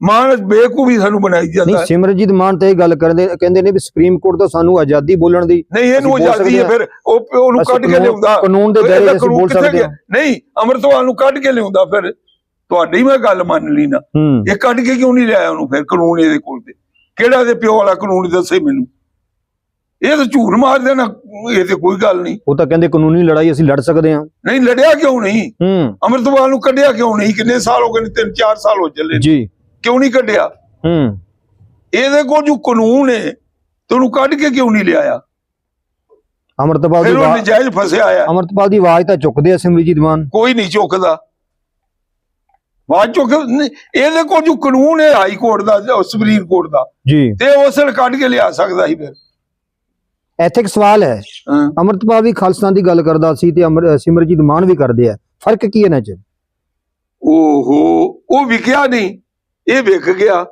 ਮਾਨ ਬੇਕੂ ਵੀ ਸਾਨੂੰ ਬਣਾਈ ਜਾਂਦਾ ਨਹੀਂ। ਸਿਮਰਜੀਤ ਮਾਨ ਤੇ ਇਹ ਗੱਲ ਕਰਦੇ ਕਹਿੰਦੇ ਨੇ ਵੀ ਸੁਪਰੀਮ ਕੋਰਟ ਤੋਂ ਸਾਨੂੰ ਆਜ਼ਾਦੀ ਬੋਲਣ ਦੀ ਨਹੀਂ ਇਹਨੂੰ ਆਜ਼ਾਦੀ ਹੈ ਫਿਰ ਉਹ ਉਹਨੂੰ ਕੱਢ ਕੇ ਲਿਆਉਂਦਾ। ਕਾਨੂੰਨ ਦੇ ਦਾਇਰੇ ਵਿੱਚ ਬੋਲ ਸਕਦੇ ਨਹੀਂ ਅਮਰਤਪਾਲ ਨੂੰ ਕੱਢ ਕੇ ਲਿਆਉਂਦਾ ਫਿਰ ਤੁਹਾਡੀ ਮੈਂ ਗੱਲ ਮੰਨ ਲਈ ਨਾ। ਇਹ ਕੱਢ ਕੇ ਕਿਉਂ ਨਹੀਂ ਲਿਆਇਆ ਉਹਨੂੰ ਫਿਰ ਕਾਨੂੰਨ ਇਹਦੇ ਕੋਲ ਤੇ? ਕਿਹੜਾ ਦੇ ਪਿਓ ਵਾਲਾ ਕਾਨੂੰਨ ਦੱਸੇ ਮੈਨੂੰ? ਇਹ ਤਾਂ ਝੂਠ ਮਾਰ ਦੇਣਾ ਇਹ ਤੇ ਕੋਈ ਗੱਲ ਨਹੀਂ। ਉਹ ਤਾਂ ਕਹਿੰਦੇ ਕਾਨੂੰਨੀ ਲੜਾਈ ਅਸੀਂ ਲੜ ਸਕਦੇ ਹਾਂ। ਨਹੀਂ ਲੜਿਆ ਕਿਉਂ ਨਹੀਂ? ਹੂੰ। ਅਮਰਤਪਾਲ ਨੂੰ ਕੱਢਿਆ ਕਿਉਂ ਨਹੀਂ? ਕਿੰਨੇ ਸਾਲ ਹੋ ਗਏ ਨੇ? ਤਿੰਨ ਚਾਰ ਸਾਲ ਹੋ ਚੱਲੇ। ਜੀ। ਕਿਉਂ ਨਹੀਂ ਕੱਢਿਆ? ਹੂੰ। ਇਹਦੇ ਕੋਲ ਜੋ ਕਾਨੂੰਨ ਹੈ ਤੇ ਉਹਨੂੰ ਕੱਢ ਕੇ ਕਿਉਂ ਨਹੀਂ ਲਿਆਇਆ? ਅਮਰਤਪਾਲ ਦੀ ਆਵਾਜ਼ ਨਜਾਇਜ਼ ਫਸਿਆ ਆ। ਅਮਰਤਪਾਲ ਦੀ ਆਵਾਜ਼ ਤਾਂ ਚੁੱਕਦੇ ਆ ਸਿਮਰਜੀਤ ਮਾਨ। ਕੋਈ ਨਹੀਂ ਚੁੱਕਦਾ। ਬਾਅਦ ਚੁੱਕ ਇਹਦੇ ਕੋਲ ਜੋ ਕਾਨੂੰਨ ਹੈ ਹਾਈ ਕੋਰਟ ਦਾ ਸੁਪਰੀਮ ਕੋਰਟ ਦਾ ਜੀ। ਤੇ ਉਸ ਨੂੰ ਕੱਢ ਕੇ ਲਿਆ ਸਕਦਾ ਸੀ ਫਿਰ। ਇੱਥੇ ਇੱਕ ਸਵਾਲ ਹੈ। ਹਾਂ। ਅਮਰਤਪਾਲ ਵੀ ਖਾਲਿਸਤਾਨ ਦੀ ਗੱਲ ਕਰਦਾ ਸੀ ਤੇ ਅਮਰ ਸਿਮਰਜੀਤ ਮਾਨ ਵੀ ਕਰਦੇ ਆ। ਫ਼ਰਕ ਕੀ ਹੈ ਇਹਨਾਂ 'ਚ? ਓਹੋ ਉਹ ਵਿਕਿਆ ਨਹੀਂ। ਇਹ ਵਿਕ ਗਿਆ।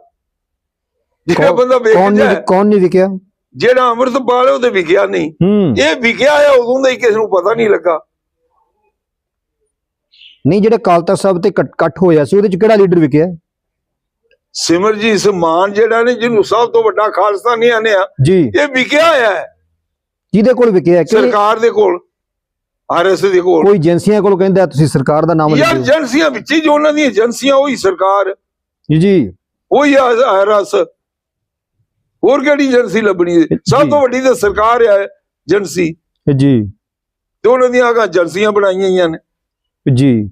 ਜਿਹੜਾ ਬੰਦਾ ਕੌਣ ਨਹੀਂ ਕੌਣ ਨਹੀਂ ਵਿਕਿਆ? ਜਿਹੜਾ ਅੰਮ੍ਰਿਤਪਾਲ ਉਹਦੇ ਵਿਕਿਆ ਨਹੀਂ। ਇਹ ਵਿਕਿਆ ਹੈ ਉਦੋਂ ਦਾ ਹੀ ਕਿਸੇ ਨੂੰ ਪਤਾ ਨਹੀਂ ਲੱਗਾ। ਨਹੀਂ ਜਿਹੜੇ ਕਾਲ ਤਖਤ ਸਾਹਿਬ ਤੇ ਕੱਟ ਕੱਟ ਹੋਇਆ ਸੀ ਉਹਦੇ 'ਚ ਕਿਹੜਾ ਲੀਡਰ ਵਿਕਿਆ? ਸਿਮਰਜੀਤ ਮਾਨ ਜਿਹੜਾ ਨੇ ਜਿਹਨੂੰ ਸਭ ਤੋਂ ਵੱਡਾ ਖਾਲਸਾ ਨਹੀਂ ਆਨਿਆ ਇਹ ਵਿਕਿਆ ਹੋਇਆ ਹੈ। ਜਿਹਦੇ ਕੋਲ ਵਿਕਿਆ ਕਿ ਸਰਕਾਰ ਦੇ ਕੋਲ ਆਰਐਸ ਦੇ ਕੋਲ। ਕੋਈ ਏਜੰਸੀਆਂ ਕੋਲ ਕਹਿੰਦਾ ਤੁਸੀਂ ਸਰਕਾਰ ਦਾ ਨਾਮ ਯਾਰ ਲਿਖੋ ਏਜੰਸੀਆਂ ਵਿੱਚ ਹੀ ਜੋ ਉਹਨਾਂ ਦੀਆਂ ਏਜੰਸੀਆਂ ਉਹੀ ਸਰਕਾਰ। ਜੀ ਜੀ। ਉਹੀ ਆਰਐਸ ਹੋਰ ਕਿਹੜੀ ਏਜੰਸੀ ਲੱਭਣੀ ਹੈ? ਸਭ। ਤੋਂ ਵੱਡੀ ਤਾਂ ਸਰਕਾਰ ਹੈ ਏਜੰਸੀ। ਜੀ। ਤੇ ਉਹਨਾਂ ਦੀਆਂ ਅਗਾ ਏਜੰਸੀਆਂ ਬਣਾਈਆਂ ਹੋਈਆਂ ਨੇ। ਜੀ।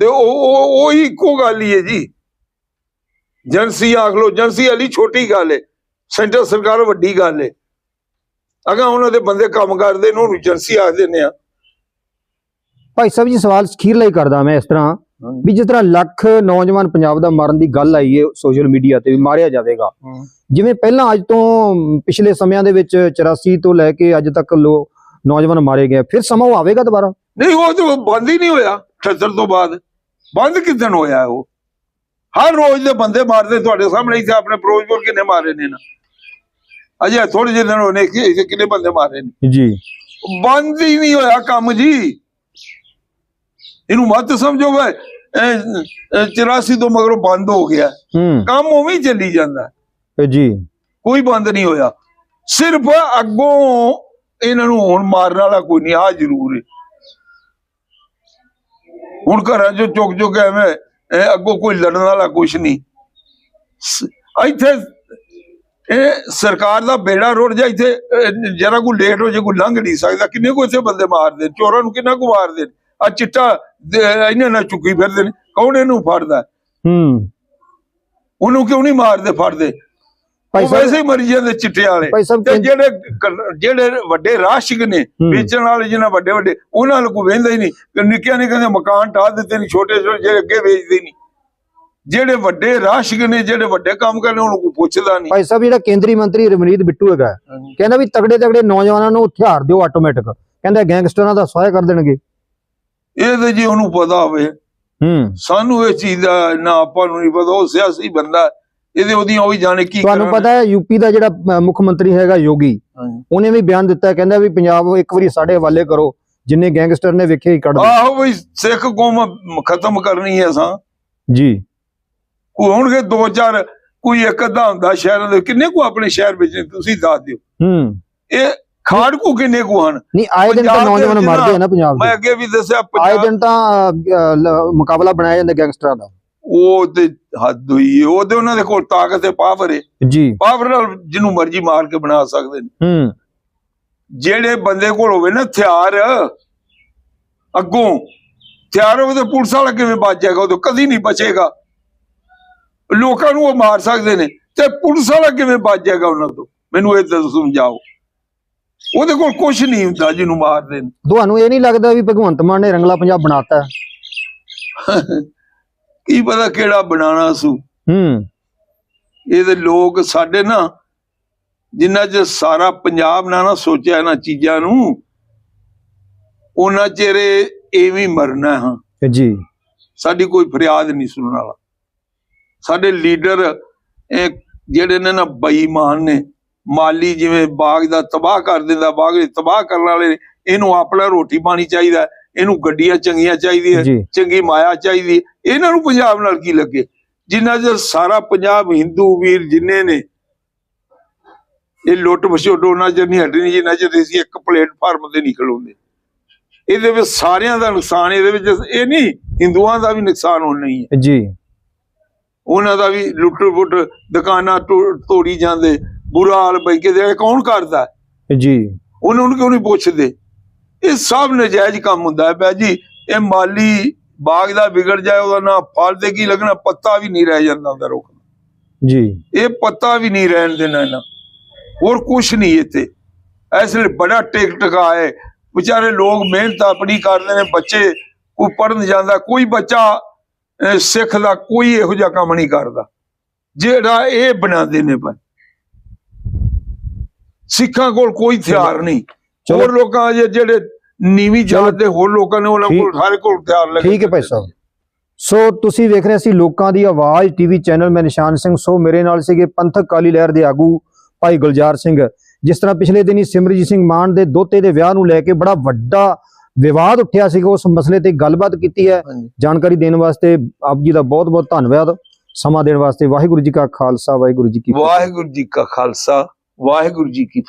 ਤੇ ਉਹ ਉਹ ਉਹੀ ਇੱਕੋ ਗੱਲ ਹੀ ਹੈ ਜੀ। ਏਜੰਸੀ ਆਖ ਲੋ ਏਜੰਸੀ ਵਾਲੀ ਛੋਟੀ ਗੱਲ ਹੈ। ਸੈਂਟਰ ਸਰਕਾਰ ਵੱਡੀ ਗੱਲ ਹੈ। ਅਗਾ ਉਹਨਾਂ ਦੇ ਬੰਦੇ ਕੰਮ ਕਰਦੇ ਨੇ ਉਹਨੂੰ ਏਜੰਸੀ ਆਖ ਦਿੰਦੇ ਆ। ਭਾਈ ਸਾਹਿਬ ਜੀ ਸਵਾਲ ਅਖੀਰ ਲਈ ਕਰਦਾ ਮੈਂ ਇਸ ਤਰ੍ਹਾਂ ਵੀ ਜਿਸ ਤਰ੍ਹਾਂ ਲੱਖ ਨੌਜਵਾਨ ਪੰਜਾਬ ਦਾ ਮਾਰਨ ਦੀ ਗੱਲ ਆਈ ਹੈ ਸੋਸ਼ਲ ਮੀਡੀਆ ਤੇ ਵੀ ਮਾਰਿਆ ਜਾਵੇਗਾ। ਜਿਵੇਂ ਪਹਿਲਾਂ ਅੱਜ ਤੋਂ ਪਿਛਲੇ ਸਮਿਆਂ ਦੇ ਵਿੱਚ 84 ਤੋਂ ਲੈ ਕੇ ਅੱਜ ਤੱਕ ਲੋ ਨੌਜਵਾਨ ਮਾਰੇ ਗਏ ਫਿਰ ਸਮਾਂ ਉਹ ਆਵੇਗਾ ਦੁਬਾਰਾ? ਨਹੀਂ ਉਹ ਤਾਂ ਬੰਦ ਹੀ ਨਹੀਂ ਹੋਇਆ 78 ਤੋਂ ਬਾਅਦ। ਬੰਦ ਕਿਦਨ ਹੋਇਆ ਉਹ? ਹਰ ਰੋਜ਼ ਦੇ ਬੰਦੇ ਮਾਰਦੇ ਤੁਹਾਡੇ ਸਾਹਮਣੇ ਇੱਥੇ ਆਪਣੇ ਫਿਰੋਜ਼ਪੁਰ ਕਿੰਨੇ ਮਾਰੇ ਨੇ ਨਾ। ਅਜੇ ਥੋੜੇ ਜਿਹੇ ਦਿਨ ਹੋਣੇ ਕਿ ਕਿੰਨੇ ਬੰਦੇ ਮਾਰੇ ਨੇ। ਜੀ। ਬੰਦ ਹੀ ਨਹੀਂ ਹੋਇਆ ਕੰਮ ਜੀ। ਇਹਨੂੰ ਮਤ ਸਮਝੋ ਵੇ 84 ਤੋਂ ਮਗਰੋਂ ਬੰਦ ਹੋ ਗਿਆ। ਕੰਮ ਉਵੇਂ ਚੱਲੀ ਜਾਂਦਾ। ਜੀ। ਕੋਈ ਬੰਦ ਨਹੀਂ ਹੋਇਆ। ਸਿਰਫ ਅੱਗੋਂ ਇਹਨਾਂ ਨੂੰ ਹੁਣ ਮਾਰਨ ਵਾਲਾ ਕੋਈ ਨਹੀਂ ਆ ਜ਼ਰੂਰ ਹੈ ਹੁਣ ਘਰਾਂ ਚੋਂ ਚੁੱਕ ਚੁੱਕ ਐਵੇਂ ਅੱਗੋਂ ਕੋਈ ਲੜਨ ਵਾਲਾ ਕੁਛ ਨਹੀਂ। ਇੱਥੇ ਇਹ ਸਰਕਾਰ ਦਾ ਬੇੜਾ ਰੁੜ ਜਾ ਇੱਥੇ ਜਰਾ ਕੋ ਲੇਟ ਹੋ ਜੇ ਕੋਈ ਲੰਘ ਨਹੀਂ ਸਕਦਾ। ਕਿੰਨੇ ਕੋ ਇੱਥੇ ਬੰਦੇ ਮਾਰਦੇ ਚੋਰਾਂ ਨੂੰ ਕਿੰਨਾ ਕੁ ਮਾਰਦੇ ਆ ਚਿੱਟਾ ਇਹਨਾਂ ਨਾਲ ਚੁੱਕੀ ਫਿਰਦੇ ਨੇ। ਕੌਣ ਇਹਨੂੰ ਫੜਦਾ? ਹੂੰ। ਉਹਨੂੰ ਕਿਉਂ ਨਹੀਂ ਮਾਰਦੇ ਫੜਦੇ? ਭਾਈ ਉਹ ਸਾਹਿਬ ਵੈਸੇ ਹੀ ਮਰੀ ਜਾਂਦੇ ਚਿੱਟੇ ਵਾਲੇ। ਤੇ ਜਿਹੜੇ ਜਿਹੜੇ ਵੱਡੇ ਰਾਸ਼ਿਕ ਨੇ। ਵੇਚਣ ਵਾਲੇ ਜਿਹਨਾਂ ਵੱਡੇ ਵੱਡੇ ਉਹਨਾਂ ਨੂੰ ਕੋਈ ਵੇਂਦਾ ਹੀ ਨਹੀਂ। ਕਿ ਨਿੱਕਿਆਂ ਨੇ ਕਹਿੰਦੇ ਮਕਾਨ ਢਾਹ ਦਿੱਤੇ ਨੇ ਛੋਟੇ ਛੋਟੇ ਜਿਹੜੇ ਅੱਗੇ ਵੇਚਦੇ ਨਹੀਂ। ਜਿਹੜੇ ਵੱਡੇ ਰਾਸ਼ਿਕ ਨੇ ਜਿਹੜੇ ਵੱਡੇ ਕੰਮ ਕਰਨੇ ਉਹਨੂੰ ਕੋਈ ਪੁੱਛਦਾ ਨਹੀਂ। ਭਾਈ ਸਾਹਿਬ ਜਿਹੜਾ ਕੇਂਦਰੀ ਮੰਤਰੀ ਰਮਨੀਤ ਬਿੱਟੂ ਹੈਗਾ ਕਹਿੰਦਾ ਵੀ ਤਗੜੇ ਤਗੜੇ ਨੌਜਵਾਨਾਂ ਨੂੰ ਹਥਿਆਰ ਦਿਓ ਆਟੋਮੈਟਿਕ ਕਹਿੰਦਾ ਗੈਂਗਸਟਰਾਂ ਦਾ ਸਹਾਇ ਕਰ ਦੇਣਗੇ। ਇਹ ਤੇ ਜੀ ਉਹਨੂੰ ਪਤਾ ਹੋਵੇ। ਹੂੰ। ਸਾਨੂੰ ਇਹ ਚੀਜ਼ ਦਾ ਨਾ ਆਪਾਂ ਨੂੰ ਨਹੀਂ ਪਤਾ ਉਹ ਸਿਆਸੀ ਬੰਦਾ। ਇਹਦੇ ਉਹਦੀਆਂ ਉਹ ਹੀ ਜਾਣੇ ਕੀ ਤੁਹਾਨੂੰ। ਪਤਾ ਹੈ ਯੂਪੀ ਦਾ ਜਿਹੜਾ ਮੁੱਖ ਮੰਤਰੀ ਹੈਗਾ ਯੋਗੀ। ਉਹਨੇ ਵੀ ਬਿਆਨ ਦਿੱਤਾ ਕਹਿੰਦਾ ਵੀ ਪੰਜਾਬ ਇੱਕ ਵਾਰੀ ਸਾਡੇ ਹਵਾਲੇ ਕਰੋ ਜਿੰਨੇ ਗੈਂਗਸਟਰ ਨੇ ਵੇਖੇ ਹੀ ਕੱਢ ਆਹੋ ਵੀ ਸਿੱਖ ਕੌਮ ਖਤਮ ਕਰਨੀ ਹੈ ਸਾਂ। ਜੀ। ਕੋਈ ਹੋਣਗੇ ਦੋ ਚਾਰ ਕੋਈ ਇੱਕ ਅੱਧਾ ਹੁੰਦਾ ਸ਼ਹਿਰਾਂ ਦੇ ਕਿੰਨੇ ਕੋ ਆਪਣੇ ਸ਼ਹਿਰ ਵਿੱਚ ਤੁਸੀਂ ਦੱਸ ਦਿਓ। ਹੂੰ। ਇਹ ਖਾੜਕੂ ਕਿੰਨੇ ਕੁ ਹਨ? ਨਹੀਂ ਆਏ ਦਿਨ ਤਾਂ ਨੌਜਵਾਨ ਮਰਦੇ ਆ ਨਾ ਪੰਜਾਬ ਮੈਂ ਅੱਗੇ ਵੀ ਦੱਸਿਆ ਆਏ ਦਿਨ ਤਾਂ ਮੁਕਾਬਲਾ ਬਣਾਇਆ ਜਾਂਦਾ ਗੈਂਗਸਟਰਾਂ ਦਾ। ਉਹ ਤੇ ਹੱਦ ਹੋਈ। ਉਹ ਤੇ ਉਹਨਾਂ ਦੇ ਕੋਲ ਤਾਕਤ ਤੇ ਪਾਵਰ ਹੈ ਜੀ। ਪਾਵਰ ਨਾਲ ਜਿਹਨੂੰ ਮਰਜ਼ੀ ਮਾਰ ਕੇ ਬਣਾ ਸਕਦੇ ਨੇ। ਹੂੰ। ਜਿਹੜੇ ਬੰਦੇ ਕੋਲ ਹੋਵੇ ਨਾ ਹਥਿਆਰ ਅੱਗੋਂ ਹਥਿਆਰ ਹੋਵੇ ਤਾਂ ਪੁਲਿਸ ਵਾਲਾ ਕਿਵੇਂ ਬਚ ਜਾਏਗਾ? ਉਹ ਤਾਂ ਕਦੀ ਨਹੀਂ ਬਚੇਗਾ। ਲੋਕਾਂ ਨੂੰ ਉਹ ਮਾਰ ਸਕਦੇ ਨੇ। ਤੇ ਪੁਲਿਸ ਵਾਲਾ ਕਿਵੇਂ ਬਚ ਜਾਏਗਾ ਉਹਨਾਂ ਤੋਂ? ਮੈਨੂੰ ਇਹ ਤਾਂ ਸਮਝਾਓ। ਉਹਦੇ ਕੋਲ ਕੁਝ ਨਹੀਂ ਹੁੰਦਾ ਜਿਹਨੂੰ ਮਾਰਦੇ ਨੇ। ਤੁਹਾਨੂੰ ਇਹ ਨਹੀਂ ਲੱਗਦਾ ਵੀ ਭਗਵੰਤ ਮਾਨ ਨੇ ਰੰਗਲਾ ਪੰਜਾਬ ਬਣਾਤਾ? ਕੀ ਪਤਾ ਕਿਹੜਾ ਬਣਾਣਾ ਸੂ। ਹੂੰ। ਇਹਦੇ ਲੋਕ ਸਾਡੇ ਨਾ ਜਿੰਨਾ ਚ ਸਾਰਾ ਪੰਜਾਬ ਨਾ ਨਾ ਸੋਚਿਆ ਇਹਨਾਂ ਚੀਜ਼ਾਂ ਨੂੰ ਉਹਨਾਂ ਚਿਹਰੇ ਐਵੇਂ ਮਰਨਾ ਹਾਂ। ਜੀ। ਸਾਡੀ ਕੋਈ ਫਰਿਆਦ ਨਹੀਂ ਸੁਣਨ ਵਾਲਾ। ਸਾਡੇ ਲੀਡਰ ਇਹ ਜਿਹੜੇ ਨੇ ਨਾ ਬੇਈਮਾਨ ਨੇ ਮਾਲੀ ਜਿਵੇਂ ਬਾਗ ਦਾ ਤਬਾਹ ਕਰ ਦਿੰਦਾ ਬਾਗ ਦੇ ਤਬਾਹ ਕਰਨ ਵਾਲੇ ਨੇ, ਇਹਨੂੰ ਆਪਣਾ ਰੋਟੀ ਪਾਣੀ ਚਾਹੀਦਾ ਇਹਨੂੰ ਗੱਡੀਆਂ ਚੰਗੀਆਂ ਚਾਹੀਦੀਆਂ ਜੀ। ਚੰਗੀ ਮਾਇਆ ਚਾਹੀਦੀ। ਇਹਨਾਂ ਨੂੰ ਪੰਜਾਬ ਨਾਲ ਕੀ ਲੱਗੇ? ਜਿੰਨਾ ਚਿਰ ਸਾਰਾ ਪੰਜਾਬ ਹਿੰਦੂ ਵੀਰ ਜਿੰਨੇ ਨੇ ਇਹ ਲੁੱਟ ਵਸੋਟ ਉਹਨਾਂ ਚਿਰ ਨਹੀਂ ਹਟਣੀ ਜਿੰਨਾ ਚਿਰ ਅਸੀਂ ਇੱਕ ਪਲੇਟਫਾਰਮ ਤੇ ਨਿਕਲ ਆਉਂਦੇ ਇਹਦੇ ਵਿੱਚ ਸਾਰਿਆਂ ਦਾ ਨੁਕਸਾਨ ਇਹਦੇ ਵਿੱਚ ਇਹ ਨਹੀਂ ਹਿੰਦੂਆਂ ਦਾ ਵੀ ਨੁਕਸਾਨ ਹੋਣਾ ਹੀ ਹੈ। ਜੀ। ਉਹਨਾਂ ਦਾ ਵੀ ਲੁੱਟ ਪੁੱਟ ਦੁਕਾਨਾਂ ਤੋੜੀ ਜਾਂਦੇ ਬੁਰਾ ਹਾਲ ਬਈ ਕੇ ਦੇ ਕੌਣ ਕਰਦਾ? ਜੀ। ਉਹਨਾਂ ਨੂੰ ਕਿਉਂ ਨਹੀਂ ਪੁੱਛਦੇ? ਇਹ ਸਭ ਨਜਾਇਜ਼ ਕੰਮ ਹੁੰਦਾ ਹੈ ਪਿਆ ਜੀ। ਇਹ ਮਾਲੀ ਬਾਗ ਦਾ ਵਿਗੜ ਜਾਏ ਉਹਦਾ ਨਾ ਫਲ ਤੇ ਕੀ ਲੱਗਣਾ? ਪੱਤਾ ਵੀ ਨਹੀਂ ਰਹਿ ਜਾਂਦਾ ਉਹਦਾ ਰੁੱਖ ਜੀ। ਇਹ ਪੱਤਾ ਵੀ ਨਹੀਂ ਰਹਿਣ ਦੇਣਾ ਇਹਨਾਂ ਹੋਰ ਕੁਛ ਨਹੀਂ ਇੱਥੇ। ਇਸ ਲਈ ਬੜਾ ਟਿਕ ਟਕਾ ਹੈ ਵਿਚਾਰੇ ਲੋਕ ਮਿਹਨਤ ਆਪਣੀ ਕਰਦੇ ਨੇ ਬੱਚੇ ਕੋਈ ਪੜਨ ਜਾਂਦਾ ਕੋਈ ਬੱਚਾ ਸਿੱਖ ਦਾ ਕੋਈ ਇਹੋ ਜਿਹਾ ਕੰਮ ਨਹੀਂ ਕਰਦਾ। ਜਿਹੜਾ ਇਹ ਬਣਾਉਂਦੇ ਨੇ ਪਰ ਸਿੱਖਾਂ ਕੋਲ ਕੋਈ ਹਥਿਆਰ ਨਹੀਂ। ਹੋਰ ਲੋਕਾਂ ਜਿਹੜੇ ਨੀਵੀਂ ਜਾਤ ਦੇ ਹੋਰ ਲੋਕਾਂ ਨੇ ਉਹਨਾਂ ਕੋਲ ਸਾਰੇ ਕੋਲ ਹਥਿਆਰ ਲੱਗੇ। ਠੀਕ ਹੈ ਭਾਈ ਸਾਹਿਬ। ਸੋ ਤੁਸੀਂ ਵੇਖ ਰਹੇ ਸੀ ਲੋਕਾਂ ਦੀ ਆਵਾਜ਼ ਟੀਵੀ ਚੈਨਲ ਮੈਂ ਨਿਸ਼ਾਨ ਸਿੰਘ। ਸੋ ਮੇਰੇ ਨਾਲ ਸੀਗੇ ਪੰਥਕ ਕਾਲੀ ਲਹਿਰ ਦੇ ਆਗੂ ਭਾਈ ਗੁਲਜ਼ਾਰ ਸਿੰਘ। ਜਿਸ ਤਰ੍ਹਾਂ ਪਿਛਲੇ ਦਿਨੀ ਸਿਮਰਜੀਤ ਸਿੰਘ ਮਾਨ ਦੇ ਦੋਤੇ ਦੇ ਵਿਆਹ ਨੂੰ ਲੈ ਕੇ ਬੜਾ ਵੱਡਾ ਵਿਵਾਦ ਉੱਠਿਆ ਸੀਗਾ ਉਸ ਮਸਲੇ ਤੇ ਗੱਲਬਾਤ ਕੀਤੀ ਹੈ। ਜਾਣਕਾਰੀ ਦੇਣ ਵਾਸਤੇ ਆਪ ਜੀ ਦਾ ਬਹੁਤ ਬਹੁਤ ਧੰਨਵਾਦ। ਸਮਾਂ ਦੇਣ ਵਾਸਤੇ ਵਾਹਿਗੁਰੂ ਜੀ ਕਾ ਖਾਲਸਾ ਵਾਹਿਗੁਰੂ ਜੀ ਕੀ ਫਤਿਹ। ਵਾਹਿਗੁਰੂ ਜੀ ਕਾ ਖਾਲਸਾ ਵਾਹਿਗੁਰੂ ਜੀ ਕੀ ਫਤਿਹ।